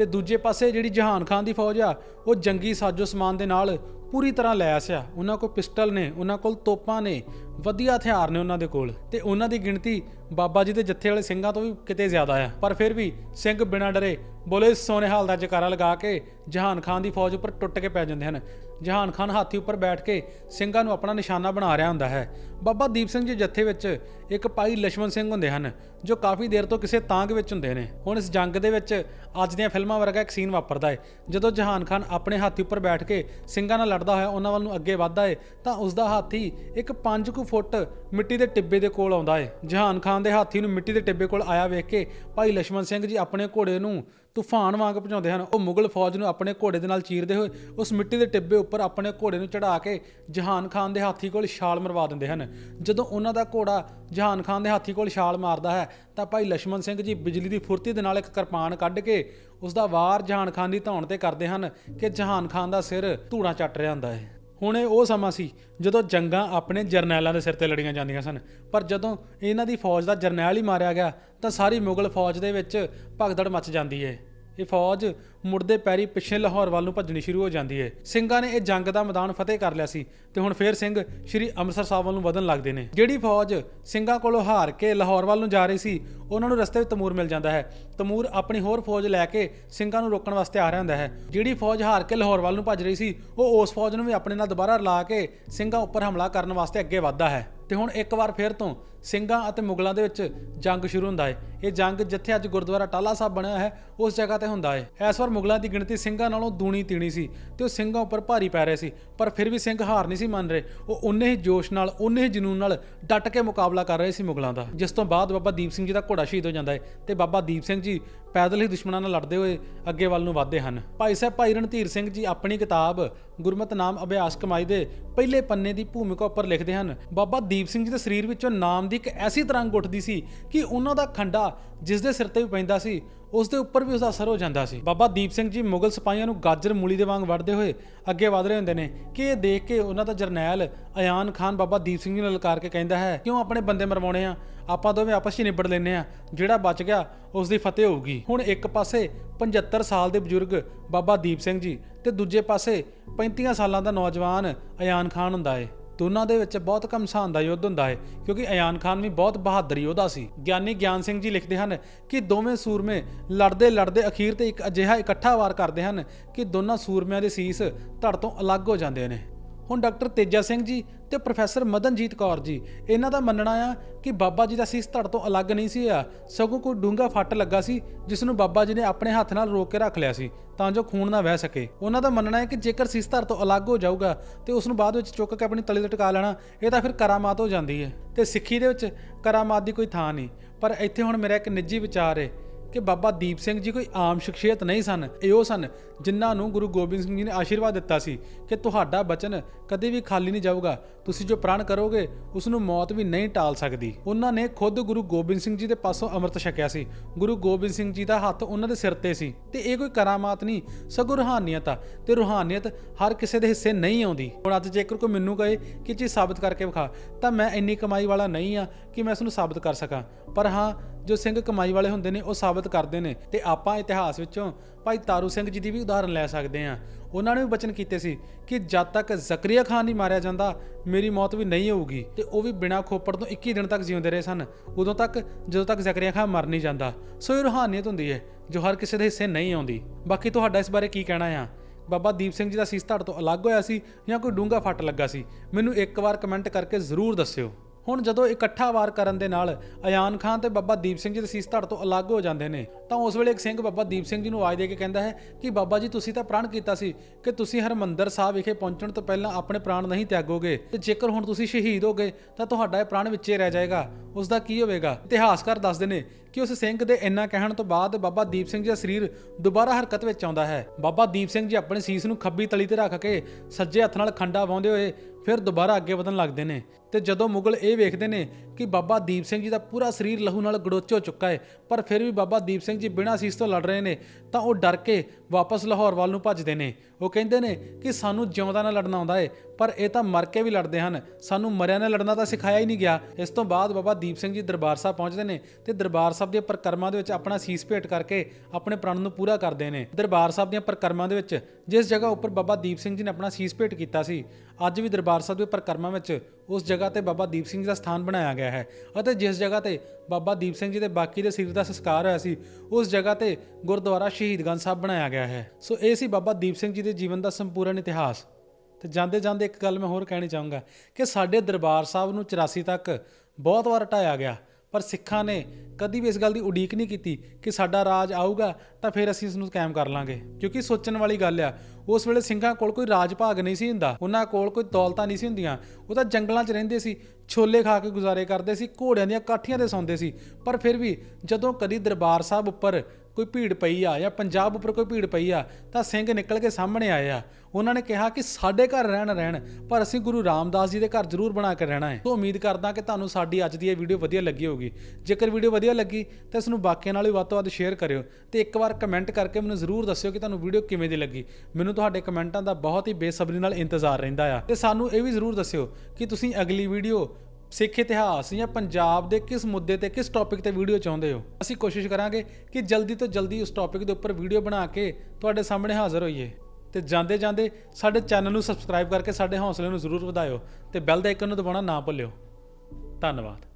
ਤੇ ਦੂਜੇ ਪਾਸੇ ਜਿਹੜੀ ਜਹਾਨ ਖਾਨ ਦੀ ਫੌਜ ਆ, ਉਹ ਜੰਗੀ ਸਾਜੋ ਸਮਾਨ ਦੇ ਨਾਲ ਪੂਰੀ ਤਰ੍ਹਾਂ ਲੈਸ ਆ ਉਹਨਾਂ ਕੋਲ ਪਿਸਟਲ ਨੇ, ਉਹਨਾਂ ਕੋਲ ਤੋਪਾਂ ਨੇ, ਵਧੀਆ ਹਥਿਆਰ ਨੇ ਉਹਨਾਂ ਦੇ ਕੋਲ। ਤੇ ਉਹਨਾਂ ਦੀ ਗਿਣਤੀ ਬਾਬਾ ਜੀ ਦੇ ਜੱਥੇ ਵਾਲੇ ਸਿੰਘਾਂ ਤੋਂ ਵੀ ਕਿਤੇ ਜ਼ਿਆਦਾ ਆ। ਪਰ ਫਿਰ ਵੀ ਸਿੰਘ ਬਿਨਾਂ ਡਰੇ ਬੋਲੇ ਸੋਨੇਹਾਲ ਦਾ ਜਕਾਰਾ ਲਗਾ ਕੇ ਜਹਾਨ ਖਾਨ ਦੀ ਫੌਜ ਉੱਪਰ ਟੁੱਟ ਕੇ ਪੈ ਜਾਂਦੇ ਹਨ। ਜਹਾਨ ਖਾਨ ਹਾਥੀ ਉੱਪਰ ਬੈਠ ਕੇ ਸਿੰਘਾਂ ਨੂੰ ਆਪਣਾ ਨਿਸ਼ਾਨਾ ਬਣਾ ਰਿਹਾ ਹੁੰਦਾ ਹੈ। ਬਾਬਾ ਦੀਪ ਸਿੰਘ ਜੀ ਜੱਥੇ ਵਿੱਚ ਇੱਕ ਭਾਈ ਲక్ష్మణ ਸਿੰਘ ਹੁੰਦੇ ਹਨ, ਜੋ ਕਾਫੀ ਦੇਰ ਤੋਂ ਕਿਸੇ ਤਾਂਗ ਵਿੱਚ ਹੁੰਦੇ ਨੇ। ਹੁਣ ਇਸ ਜੰਗ ਦੇ ਵਿੱਚ ਅੱਜ ਦੀਆਂ ਫਿਲਮਾਂ ਵਰਗਾ ਇੱਕ ਸੀਨ ਵਾਪਰਦਾ ਹੈ। ਜਦੋਂ ਜਹਾਨ ਖਾਨ ਆਪਣੇ ਹਾਥੀ ਉੱਪਰ ਬੈਠ ਕੇ ਸਿੰਘਾਂ ਨਾਲ ਲੜਦਾ ਹੋਇਆ ਉਹਨਾਂ ਵੱਲ ਨੂੰ ਅੱਗੇ ਵੱਧਦਾ ਹੈ, ਤਾਂ ਉਸ ਦਾ ਹਾਥੀ ਇੱਕ 5 ਕੁ ਫੁੱਟ ਮਿੱਟੀ ਦੇ ਟਿੱਬੇ ਦੇ ਕੋਲ ਆਉਂਦਾ ਹੈ। ਜਹਾਨ ਖਾਨ ਦੇ ਹਾਥੀ ਨੂੰ ਮਿੱਟੀ ਦੇ ਟਿੱਬੇ ਕੋਲ ਆਇਆ ਵੇਖ ਕੇ ਭਾਈ ਲక్ష్మణ ਸਿੰਘ ਜੀ ਆਪਣੇ ਘੋੜੇ ਨੂੰ ਤੂਫਾਨ ਵਾਂਗ ਭਜਾਉਂਦੇ ਹਨ। ਉਹ ਮੁਗਲ ਫੌਜ ਨੂੰ ਆਪਣੇ ਘੋੜੇ ਦੇ ਨਾਲ ਚੀਰਦੇ ਹੋਏ ਉਸ ਮਿੱਟੀ ਦੇ ਟਿੱਬੇ ਉੱਪਰ ਆਪਣੇ ਘੋੜੇ ਨੂੰ ਚੜਾ ਕੇ ਜਹਾਨ ਖਾਨ ਦੇ ਹਾਥੀ ਕੋਲ ਛਾਲ ਮਰਵਾ ਦਿੰਦੇ ਹਨ। ਜਦੋਂ ਉਹਨਾਂ ਦਾ ਘੋੜਾ ਜਹਾਨ ਖਾਨ ਦੇ ਹਾਥੀ ਕੋਲ ਛਾਲ ਮਾਰਦਾ ਹੈ, ਤਾਂ ਭਾਈ ਲక్ష్మణ ਸਿੰਘ ਜੀ ਬਿਜਲੀ ਦੀ ਫੁਰਤੀ ਦੇ ਨਾਲ ਇੱਕ ਕਿਰਪਾਨ ਕੱਢ ਕੇ ਉਸ ਦਾ ਵਾਰ ਜਹਾਨ ਖਾਨ ਦੀ ਧੌਣ ਤੇ ਕਰਦੇ ਹਨ ਕਿ ਜਹਾਨ ਖਾਨ ਦਾ ਸਿਰ ਧੂੜਾਂ ਚੱਟ ਰਿਹਾ ਹੁੰਦਾ ਹੈ। ਹੁਣ ਇਹ ਉਹ ਸਮਾਂ ਸੀ ਜਦੋਂ ਜੰਗਾਂ ਆਪਣੇ ਜਰਨੈਲਾਂ ਦੇ ਸਿਰ ਤੇ ਲੜੀਆਂ ਜਾਂਦੀਆਂ ਸਨ। ਪਰ ਜਦੋਂ ਇਹਨਾਂ ਦੀ ਫੌਜ ਦਾ ਜਰਨੈਲ ਹੀ ਮਾਰਿਆ ਗਿਆ, ਤਾਂ ਸਾਰੀ ਮੁਗਲ ਫੌਜ ਦੇ ਵਿੱਚ ਭਗਦੜ ਮੱਚ ਜਾਂਦੀ ਹੈ। ਇਹ ਫੌਜ ਮੁੜਦੇ ਪੈਰੀ ਪਿੱਛੇ ਲਾਹੌਰ ਵੱਲ ਨੂੰ ਭੱਜਣੀ ਸ਼ੁਰੂ ਹੋ ਜਾਂਦੀ ਹੈ ਸਿੰਘਾਂ ਨੇ ਇਹ ਜੰਗ ਦਾ ਮੈਦਾਨ ਫਤਿਹ ਕਰ ਲਿਆ ਸੀ ਤੇ ਹੁਣ ਫੇਰ ਸਿੰਘ ਸ਼੍ਰੀ ਅੰਮ੍ਰਿਤਸਰ ਸਾਹਿਬ ਵੱਲ ਨੂੰ ਵਧਣ ਲੱਗਦੇ ਨੇ। ਜਿਹੜੀ ਫੌਜ ਸਿੰਘਾਂ ਕੋਲੋਂ ਹਾਰ ਕੇ ਲਾਹੌਰ ਵੱਲ ਨੂੰ ਜਾ ਰਹੀ ਸੀ, ਉਹਨਾਂ ਨੂੰ ਰਸਤੇ ਵਿੱਚ ਤਮੂਰ ਮਿਲ ਜਾਂਦਾ ਹੈ। ਤਮੂਰ ਆਪਣੀ ਹੋਰ ਫੌਜ ਲੈ ਕੇ ਸਿੰਘਾਂ ਨੂੰ ਰੋਕਣ ਵਾਸਤੇ ਆ ਰਿਹਾ ਹੁੰਦਾ ਹੈ। ਜਿਹੜੀ ਫੌਜ ਹਾਰ ਕੇ ਲਾਹੌਰ ਵੱਲ ਨੂੰ ਭੱਜ ਰਹੀ ਸੀ, ਉਹ ਉਸ ਫੌਜ ਨੂੰ ਵੀ ਆਪਣੇ ਨਾਲ ਦੁਬਾਰਾ ਲਾ ਕੇ ਸਿੰਘਾਂ ਉੱਪਰ ਹਮਲਾ ਕਰਨ ਵਾਸਤੇ ਅੱਗੇ ਵਧਦਾ ਹੈ। ਤੇ ਹੁਣ ਇੱਕ ਵਾਰ ਫਿਰ ਤੋਂ ਸਿੰਘਾਂ ਅਤੇ ਮੁਗਲਾਂ ਦੇ ਵਿੱਚ ਜੰਗ ਸ਼ੁਰੂ ਹੁੰਦਾ ਹੈ। ਇਹ ਜੰਗ ਜਿੱਥੇ ਅੱਜ ਗੁਰਦੁਆਰਾ ਟਾਲਾ ਸਾਹਿਬ ਬਣਿਆ ਹੈ, ਉਸ ਜਗ੍ਹਾ ਤੇ ਹੁੰਦਾ ਹੈ। ਇਸ ਵਾਰ ਮੁਗਲਾਂ ਦੀ ਗਿਣਤੀ ਸਿੰਘਾਂ ਨਾਲੋਂ ਦੂਣੀ ਤੀਣੀ ਸੀ ਤੇ ਉਹ ਸਿੰਘਾਂ ਉੱਪਰ ਭਾਰੀ ਪੈ ਰਹੇ ਸੀ, ਪਰ ਫਿਰ ਵੀ ਸਿੰਘ ਹਾਰ ਨਹੀਂ ਸੀ ਮੰਨ ਰਹੇ। ਉਹ ਉਨੇ ਹੀ ਜੋਸ਼ ਨਾਲ, ਉਨੇ ਹੀ ਜਨੂਨ ਨਾਲ ਡਟ ਕੇ ਮੁਕਾਬਲਾ ਕਰ ਰਹੇ ਸੀ ਮੁਗਲਾਂ ਦਾ। ਜਿਸ ਤੋਂ ਬਾਅਦ ਬਾਬਾ ਦੀਪ ਸਿੰਘ ਜੀ ਦਾ ਘੋੜਾ ਸ਼ਹੀਦ ਹੋ ਜਾਂਦਾ ਹੈ ਤੇ ਬਾਬਾ ਦੀਪ ਸਿੰਘ ਜੀ ਪੈਦਲ ਹੀ ਦੁਸ਼ਮਣਾਂ ਨਾਲ ਲੜਦੇ ਹੋਏ ਅੱਗੇ ਵੱਲ ਨੂੰ ਵਧਦੇ ਹਨ। ਭਾਈ ਸਾਹਿਬ, ਭਾਈ ਰਣਧੀਰ ਸਿੰਘ ਜੀ ਆਪਣੀ ਕਿਤਾਬ ਗੁਰਮਤ ਨਾਮ ਅਭਿਆਸ ਕਮਾਈ ਦੇ ਪਹਿਲੇ ਪੰਨੇ ਦੀ ਭੂਮਿਕਾ ਉੱਪਰ ਲਿਖਦੇ ਹਨ। ਬਾਬਾ ਦੀਪ ਸਿੰਘ ਜੀ ਦੇ ਸਰੀਰ ਵਿੱਚੋਂ ਨਾਮ ਦੀ ਇੱਕ ਐਸੀ ਤਰੰਗ ਉੱਠਦੀ ਸੀ ਕਿ ਉਹਨਾਂ ਦਾ ਖੰਡਾ ਜਿਸ ਦੇ ਸਿਰ ਤੇ ਵੀ ਪੈਂਦਾ ਸੀ, ਉਸ ਦੇ ਉੱਪਰ ਵੀ ਉਸ ਦਾ ਅਸਰ ਹੋ ਜਾਂਦਾ ਸੀ। ਬਾਬਾ ਦੀਪ ਸਿੰਘ ਜੀ ਮੁਗਲ ਸਿਪਾਹੀਆਂ ਨੂੰ ਗਾਜਰ ਮੂਲੀ ਦੇ ਵਾਂਗ ਵੜਦੇ ਹੋਏ ਅੱਗੇ ਵਧ ਰਹੇ ਹੁੰਦੇ ਨੇ ਕਿ ਇਹ ਦੇਖ ਕੇ ਉਹਨਾਂ ਦਾ ਜਰਨੈਲ ਅਯਾਨ ਖਾਨ ਬਾਬਾ ਦੀਪ ਸਿੰਘ ਜੀ ਨੂੰ ਲਲਕਾਰ ਕੇ ਕਹਿੰਦਾ ਹੈ, ਕਿਉਂ ਆਪਣੇ ਬੰਦੇ ਮਰਵਾਉਣੇ ਆ? ਆਪਾਂ ਦੋਵੇਂ ਆਪਸ 'ਚ ਨਿਬੜ ਲੈਨੇ ਆ। ਜਿਹੜਾ ਬਚ ਗਿਆ, ਉਸ ਦੀ ਫਤਿਹ ਹੋਊਗੀ। ਹੁਣ ਇੱਕ ਪਾਸੇ 75 ਸਾਲ ਦੇ ਬਜ਼ੁਰਗ ਬਾਬਾ ਦੀਪ ਸਿੰਘ ਜੀ ਤੇ ਦੂਜੇ ਪਾਸੇ 35 ਸਾਲਾਂ ਦਾ ਨੌਜਵਾਨ ਅਯਾਨ ਖਾਨ ਹੁੰਦਾ ਏ। ਦੋਨਾਂ ਦੇ ਵਿੱਚ ਬਹੁਤ ਘਮਸਾਨ ਦਾ ਯੁੱਧ ਹੁੰਦਾ ਹੈ, ਕਿਉਂਕਿ ਅਯਾਨ ਖਾਨ ਵੀ ਬਹੁਤ ਬਹਾਦਰੀ ਯੋਧਾ ਸੀ। ਗਿਆਨੀ ਗਿਆਨ ਸਿੰਘ ਜੀ ਲਿਖਦੇ ਹਨ ਕਿ ਦੋਵੇਂ ਸੂਰਮੇ ਲੜਦੇ ਲੜਦੇ ਅਖੀਰ ਤੇ ਇੱਕ ਅਜਿਹਾ ਇਕੱਠਾ ਵਾਰ ਕਰਦੇ ਹਨ ਕਿ ਦੋਨਾਂ ਸੂਰਮਿਆਂ ਦੇ ਸੀਸ ਧੜ ਤੋਂ ਅਲੱਗ ਹੋ ਜਾਂਦੇ ਨੇ। ਹੁਣ ਡਾਕਟਰ ਤੇਜਾ ਸਿੰਘ ਜੀ ਤੇ ਪ੍ਰੋਫੈਸਰ ਮਦਨਜੀਤ ਕੌਰ ਜੀ, ਇਹਨਾਂ ਦਾ ਮੰਨਣਾ ਆ ਕਿ ਬਾਬਾ ਜੀ ਦਾ ਸੀਸ ਧੜ ਤੋਂ ਅਲੱਗ ਨਹੀਂ ਸੀ ਆ, ਸਗੋਂ ਕੋਈ ਡੂੰਘਾ ਫੱਟ ਲੱਗਾ ਸੀ, ਜਿਸ ਨੂੰ ਬਾਬਾ ਜੀ ਨੇ ਆਪਣੇ ਹੱਥ ਨਾਲ ਰੋਕ ਕੇ ਰੱਖ ਲਿਆ ਸੀ, ਤਾਂ ਜੋ ਖੂਨ ਨਾ ਵਹਿ ਸਕੇ। ਉਹਨਾਂ ਦਾ ਮੰਨਣਾ ਹੈ ਕਿ ਜੇਕਰ ਸੀਸ ਧੜ ਤੋਂ ਅਲੱਗ ਹੋ ਜਾਊਗਾ ਤੇ ਉਸ ਨੂੰ ਬਾਅਦ ਵਿੱਚ ਚੁੱਕ ਕੇ ਆਪਣੀ ਤਲੀ ਤੇ ਟਿਕਾ ਲੈਣਾ, ਇਹ ਤਾਂ ਫਿਰ ਕਰਾਮਾਤ ਹੋ ਜਾਂਦੀ ਹੈ। ਤੇ ਸਿੱਖੀ ਦੇ ਵਿੱਚ ਕਰਾਮਾਤ ਦੀ ਕੋਈ ਥਾਂ ਨਹੀਂ। ਪਰ ਇੱਥੇ ਹੁਣ ਮੇਰਾ ਇੱਕ ਨਿੱਜੀ ਵਿਚਾਰ ਹੈ ਕਿ ਬਾਬਾ ਦੀਪ ਸਿੰਘ ਜੀ ਕੋਈ ਆਮ ਸ਼ਖਸੀਅਤ ਨਹੀਂ ਸਨ, ਇਹ ਉਹ ਸਨ ਜਿਨ੍ਹਾਂ ਨੂੰ ਗੁਰੂ ਗੋਬਿੰਦ ਸਿੰਘ ਜੀ ਨੇ ਆਸ਼ੀਰਵਾਦ ਦਿੱਤਾ ਸੀ ਕਿ ਤੁਹਾਡਾ ਬਚਨ ਕਦੇ ਵੀ ਖਾਲੀ ਨਹੀਂ ਜਾਊਗਾ। ਤੁਸੀਂ ਜੋ ਪ੍ਰਣ ਕਰੋਗੇ ਉਸ ਨੂੰ ਮੌਤ ਵੀ ਨਹੀਂ ਟਾਲ ਸਕਦੀ। ਉਹਨਾਂ ਨੇ ਖੁਦ ਗੁਰੂ ਗੋਬਿੰਦ ਸਿੰਘ ਜੀ ਦੇ ਪਾਸੋਂ ਅੰਮ੍ਰਿਤ ਛਕਿਆ ਸੀ। ਗੁਰੂ ਗੋਬਿੰਦ ਸਿੰਘ ਜੀ ਦਾ ਹੱਥ ਉਹਨਾਂ ਦੇ ਸਿਰ ਤੇ ਸੀ ਤੇ ਇਹ ਕੋਈ ਕਰਾਮਾਤ ਨਹੀਂ, ਸਗੋਂ ਰੂਹਾਨੀਅਤ ਆ ਤੇ ਰੂਹਾਨੀਅਤ ਹਰ ਕਿਸੇ ਦੇ ਹਿੱਸੇ ਨਹੀਂ ਆਉਂਦੀ। ਹੁਣ ਅੱਜ ਜੇਕਰ ਕੋਈ ਮੈਨੂੰ ਕਹੇ ਕਿ ਚੀਜ਼ ਸਾਬਤ ਕਰਕੇ ਵਿਖਾ, ਤਾਂ ਮੈਂ ਇੰਨੀ ਕਮਾਈ ਵਾਲਾ ਨਹੀਂ ਆ ਕਿ ਮੈਂ ਇਸ ਨੂੰ ਸਾਬਤ ਕਰ ਸਕਾਂ। ਪਰ ਹਾਂ, ਜੋ ਸਿੰਘ ਕਮਾਈ ਵਾਲੇ ਹੁੰਦੇ ਨੇ, ਉਹ ਸਾਬਤ ਕਰਦੇ ਨੇ ਤੇ ਆਪਾਂ ਇਤਿਹਾਸ ਵਿੱਚੋਂ ਭਾਈ ਤਾਰੂ ਸਿੰਘ ਜੀ ਦੀ ਵੀ ਉਦਾਹਰਨ ਲੈ ਸਕਦੇ ਹਾਂ। ਉਹਨਾਂ ਨੇ ਵੀ ਬਚਨ ਕੀਤੇ ਸੀ ਕਿ ਜਦ ਤੱਕ ਜ਼ਕਰੀਆ ਖਾਨ ਨਹੀਂ ਮਾਰਿਆ ਜਾਂਦਾ, ਮੇਰੀ ਮੌਤ ਵੀ ਨਹੀਂ ਹੋਊਗੀ ਤੇ ਉਹ ਵੀ ਬਿਨਾਂ ਖੋਪੜ ਤੋਂ 21 ਦਿਨ ਤੱਕ ਜਿਉਂਦੇ ਰਹੇ ਸਨ। ਉਦੋਂ ਤੱਕ, ਜਦੋਂ ਤੱਕ ਜ਼ਕਰੀਆ ਖਾਨ ਮਰ ਨਹੀਂ ਜਾਂਦਾ। ਸੋ ਇਹ ਰੂਹਾਨੀਅਤ ਹੁੰਦੀ ਹੈ ਜੋ ਹਰ ਕਿਸੇ ਦੇ ਹਿੱਸੇ ਨਹੀਂ ਆਉਂਦੀ। ਬਾਕੀ ਤੁਹਾਡਾ ਇਸ ਬਾਰੇ ਕੀ ਕਹਿਣਾ ਆ? ਬਾਬਾ ਦੀਪ ਸਿੰਘ ਜੀ ਦਾ ਸੀਸ ਧੜ ਤੋਂ ਅਲੱਗ ਹੋਇਆ ਸੀ ਜਾਂ ਕੋਈ ਡੂੰਘਾ ਫੱਟ ਲੱਗਾ ਸੀ? ਮੈਨੂੰ ਇੱਕ ਵਾਰ ਕਮੈਂਟ ਕਰਕੇ ਜ਼ਰੂਰ ਦੱਸਿਓ। ਹੁਣ ਜਦੋਂ ਇਕੱਠਾ ਵਾਰ ਕਰਨ ਦੇ ਨਾਲ ਅਯਾਨ ਖਾਨ ਤੇ ਬਾਬਾ ਦੀਪ ਸਿੰਘ ਜੀ ਦੇ ਸੀਸ ਧੜ ਤੋਂ ਅਲੱਗ ਹੋ ਜਾਂਦੇ ਨੇ, ਤਾਂ ਉਸ ਵੇਲੇ ਇੱਕ ਸਿੰਘ ਬਾਬਾ ਦੀਪ ਸਿੰਘ ਜੀ ਨੂੰ ਆਵਾਜ਼ ਦੇ ਕੇ ਕਹਿੰਦਾ ਹੈ ਕਿ ਬਾਬਾ ਜੀ ਤੁਸੀਂ ਤਾਂ ਪ੍ਰਣ ਕੀਤਾ ਸੀ ਕਿ ਤੁਸੀਂ ਹਰਮੰਦਰ ਸਾਹਿਬ ਵਿਖੇ ਪਹੁੰਚਣ ਤੋਂ ਪਹਿਲਾਂ ਆਪਣੇ ਪ੍ਰਾਣ ਨਹੀਂ ਤਿਆਗੋਗੇ ਤੇ ਜੇਕਰ ਹੁਣ ਤੁਸੀਂ ਸ਼ਹੀਦ ਹੋ ਗਏ ਤਾਂ ਤੁਹਾਡਾ ਇਹ ਪ੍ਰਾਣ ਵਿੱਚੇ ਰਹਿ ਜਾਏਗਾ। ਉਸ ਦਾ ਕੀ ਹੋਵੇਗਾ? ਇਤਿਹਾਸਕਾਰ ਦੱਸਦੇ ਨੇ ਕਿ ਉਸ ਸਿੰਘ ਦੇ ਇੰਨਾ ਕਹਿਣ ਤੋਂ ਬਾਅਦ ਬਾਬਾ ਦੀਪ ਸਿੰਘ ਜੀ ਦਾ ਸਰੀਰ ਦੁਬਾਰਾ ਹਰਕਤ ਵਿੱਚ ਆਉਂਦਾ ਹੈ। ਬਾਬਾ ਦੀਪ ਸਿੰਘ ਜੀ ਆਪਣੇ ਸੀਸ ਨੂੰ ਖੱਬੀ ਤਲੀ ਤੇ ਰੱਖ ਕੇ ਸੱਜੇ ਹੱਥ ਨਾਲ ਖੰਡਾ ਵਾਉਂਦੇ ਹੋਏ ਫਿਰ ਦੁਬਾਰਾ ਅੱਗੇ ਵਧਣ ਲੱਗਦੇ ਨੇ। ਤੇ ਜਦੋਂ ਮੁਗਲ ਇਹ ਵੇਖਦੇ ਨੇ ਕਿ ਬਾਬਾ ਦੀਪ ਸਿੰਘ ਜੀ ਦਾ ਪੂਰਾ ਸਰੀਰ ਲਹੂ ਨਾਲ ਗੜੋਚ ਹੋ ਚੁੱਕਾ ਹੈ, ਪਰ ਫਿਰ ਵੀ ਬਾਬਾ ਦੀਪ ਸਿੰਘ ਜੀ ਬਿਨਾਂ ਸੀਸ ਤੋਂ ਲੜ ਰਹੇ ਨੇ, ਤਾਂ ਉਹ ਡਰ ਕੇ ਵਾਪਸ ਲਾਹੌਰ ਵੱਲ ਨੂੰ ਭੱਜਦੇ ਨੇ। ਉਹ ਕਹਿੰਦੇ ਨੇ ਕਿ ਸਾਨੂੰ ਜਿਉਂਦਾ ਨਾਲ ਲੜਨਾ ਆਉਂਦਾ ਏ, ਪਰ ਇਹ ਤਾਂ ਮਰ ਕੇ ਵੀ ਲੜਦੇ ਹਨ। ਸਾਨੂੰ ਮਰਿਆ ਨਾਲ ਲੜਨਾ ਤਾਂ ਸਿਖਾਇਆ ਹੀ ਨਹੀਂ ਗਿਆ। ਇਸ ਤੋਂ ਬਾਅਦ ਬਾਬਾ ਦੀਪ ਸਿੰਘ ਜੀ ਦਰਬਾਰ ਸਾਹਿਬ ਪਹੁੰਚਦੇ ਨੇ ਤੇ ਦਰਬਾਰ ਸਾਹਿਬ ਦੀਆਂ ਪ੍ਰਕਰਮਾਂ ਦੇ ਵਿੱਚ ਆਪਣਾ ਸੀਸ ਭੇਟ ਕਰਕੇ ਆਪਣੇ ਪ੍ਰਣ ਨੂੰ ਪੂਰਾ ਕਰਦੇ ਨੇ। ਦਰਬਾਰ ਸਾਹਿਬ ਦੀਆਂ ਪ੍ਰਕਰਮਾਂ ਦੇ ਵਿੱਚ ਜਿਸ ਜਗ੍ਹਾ ਉੱਪਰ ਬਾਬਾ ਦੀਪ ਸਿੰਘ ਜੀ ਨੇ ਆਪਣਾ ਸੀਸ ਭੇਟ ਕੀਤਾ ਸੀ, ਅੱਜ ਵੀ ਦਰਬਾਰ ਸਾਹਿਬ ਦੇ ਪ੍ਰਕਰਮਾਂ ਵਿੱਚ ਉਸ ਜਗ੍ਹਾ ਤੇ ਬਾਬਾ ਦੀਪ ਸਿੰਘ ਜੀ ਦਾ ਸਥਾਨ ਬਣਾਇਆ ਗਿਆ ਹੈ ਅਤੇ ਜਿਸ ਜਗ੍ਹਾ ਤੇ ਬਾਬਾ ਦੀਪ ਸਿੰਘ ਜੀ ਦੇ ਬਾਕੀ ਦੇ ਸਰੀਰ ਦਾ ਸੰਸਕਾਰ ਹੋਇਆ ਸੀ, ਉਸ ਜਗ੍ਹਾ ਤੇ ਗੁਰਦੁਆਰਾ ਸ਼ਹੀਦਗੰਜ ਸਾਹਿਬ ਬਣਾਇਆ ਗਿਆ ਗਿਆ ਹੈ। ਸੋ ਇਹ ਸੀ ਬਾਬਾ ਦੀਪ ਸਿੰਘ ਜੀ ਦੇ ਜੀਵਨ ਦਾ ਸੰਪੂਰਨ ਇਤਿਹਾਸ। ਤੇ ਜਾਂਦੇ ਜਾਂਦੇ ਇੱਕ ਗੱਲ ਮੈਂ ਹੋਰ ਕਹਿਣੀ ਚਾਹੂੰਗਾ ਕਿ ਸਾਡੇ ਦਰਬਾਰ ਸਾਹਿਬ ਨੂੰ 84 ਤੱਕ ਬਹੁਤ ਵਾਰ ਹਟਾਇਆ ਗਿਆ, ਪਰ ਸਿੱਖਾਂ ਨੇ ਕਦੀ ਵੀ ਇਸ ਗੱਲ ਦੀ ਉਡੀਕ ਨਹੀਂ ਕੀਤੀ ਕਿ ਸਾਡਾ ਰਾਜ ਆਊਗਾ ਤਾਂ ਫਿਰ ਅਸੀਂ ਇਸ ਨੂੰ ਕਾਇਮ ਕਰ ਲਾਂਗੇ। ਕਿਉਂਕਿ ਸੋਚਣ ਵਾਲੀ ਗੱਲ ਆ, ਉਸ ਵੇਲੇ ਸਿੰਘਾਂ ਕੋਲ ਕੋਈ ਰਾਜ ਭਾਗ ਨਹੀਂ ਸੀ ਹੁੰਦਾ, ਉਹਨਾਂ ਕੋਲ ਕੋਈ ਦੌਲਤਾਂ ਨਹੀਂ ਸੀ ਹੁੰਦੀਆਂ। ਉਹ ਤਾਂ ਜੰਗਲਾਂ 'ਚ ਰਹਿੰਦੇ ਸੀ, ਛੋਲੇ ਖਾ ਕੇ ਗੁਜ਼ਾਰੇ ਕਰਦੇ ਸੀ, ਘੋੜਿਆਂ ਦੀਆਂ ਕਾਠੀਆਂ ਤੇ ਸੌਂਦੇ ਸੀ। ਪਰ ਫਿਰ ਵੀ ਜਦੋਂ ਕਦੀ ਦਰਬਾਰ ਸਾਹਿਬ ਉੱਪਰ ਕੋਈ ਭੀੜ ਪਈ ਆ ਜਾਂ ਪੰਜਾਬ ਉੱਪਰ ਕੋਈ ਭੀੜ ਪਈ ਆ, ਤਾਂ ਸਿੰਘ ਨਿਕਲ ਕੇ ਸਾਹਮਣੇ ਆਏ ਆ। ਉਹਨਾਂ ਨੇ ਕਿਹਾ ਕਿ ਸਾਡੇ ਘਰ ਰਹਿਣ ਰਹਿਣ, ਪਰ ਅਸੀਂ ਗੁਰੂ ਰਾਮਦਾਸ ਜੀ ਦੇ ਘਰ ਜ਼ਰੂਰ ਬਣਾ ਕੇ ਰਹਿਣਾ ਹੈ। ਤੋਂ ਉਮੀਦ ਕਰਦਾ ਕਿ ਤੁਹਾਨੂੰ ਸਾਡੀ ਅੱਜ ਦੀ ਇਹ ਵੀਡੀਓ ਵਧੀਆ ਲੱਗੀ ਹੋਗੀ ਜੇਕਰ ਵੀਡੀਓ ਵਧੀਆ ਲੱਗੀ, ਤਾਂ ਇਸ ਨੂੰ ਬਾਕੀਆਂ ਨਾਲ ਵੀ ਵੱਧ ਤੋਂ ਵੱਧ ਸ਼ੇਅਰ ਕਰਿਓ ਤੇ ਇੱਕ ਵਾਰ ਕਮੈਂਟ ਕਰਕੇ ਮੈਨੂੰ ਜ਼ਰੂਰ ਦੱਸਿਓ ਕਿ ਤੁਹਾਨੂੰ ਵੀਡੀਓ ਕਿਵੇਂ ਦੀ ਲੱਗੀ। ਮੈਨੂੰ ਤੁਹਾਡੇ ਕਮੈਂਟਾਂ ਦਾ ਬਹੁਤ ਹੀ ਬੇਸਬਰੀ ਨਾਲ ਇੰਤਜ਼ਾਰ ਰਹਿੰਦਾ ਆ। ਤੇ ਸਾਨੂੰ ਇਹ ਵੀ ਜ਼ਰੂਰ ਦੱਸਿਓ ਕਿ ਤੁਸੀਂ ਅਗਲੀ ਵੀਡੀਓ ਸਿੱਖ ਇਤਿਹਾਸ ਜਾਂ ਪੰਜਾਬ ਦੇ ਕਿਸ ਮੁੱਦੇ ਤੇ, ਕਿਸ ਟੌਪਿਕ ਤੇ ਵੀਡੀਓ ਚਾਹੁੰਦੇ ਹੋ? ਅਸੀਂ ਕੋਸ਼ਿਸ਼ ਕਰਾਂਗੇ ਕਿ ਜਲਦੀ ਤੋਂ ਜਲਦੀ ਉਸ ਟੌਪਿਕ ਦੇ ਉੱਪਰ ਵੀਡੀਓ ਬਣਾ ਕੇ ਤੁਹਾਡੇ ਸਾਹਮਣੇ ਹਾਜ਼ਰ ਹੋਈਏ। ਤੇ ਜਾਂਦੇ ਜਾਂਦੇ ਸਾਡੇ ਚੈਨਲ ਨੂੰ ਸਬਸਕ੍ਰਾਈਬ ਕਰਕੇ ਸਾਡੇ ਹੌਸਲੇ ਨੂੰ ਜ਼ਰੂਰ ਵਧਾਇਓ ਤੇ ਬੈਲ ਦਾ ਆਈਕਨ ਨੂੰ ਦਬਾਉਣਾ ਨਾ ਭੁੱਲਿਓ। ਧੰਨਵਾਦ।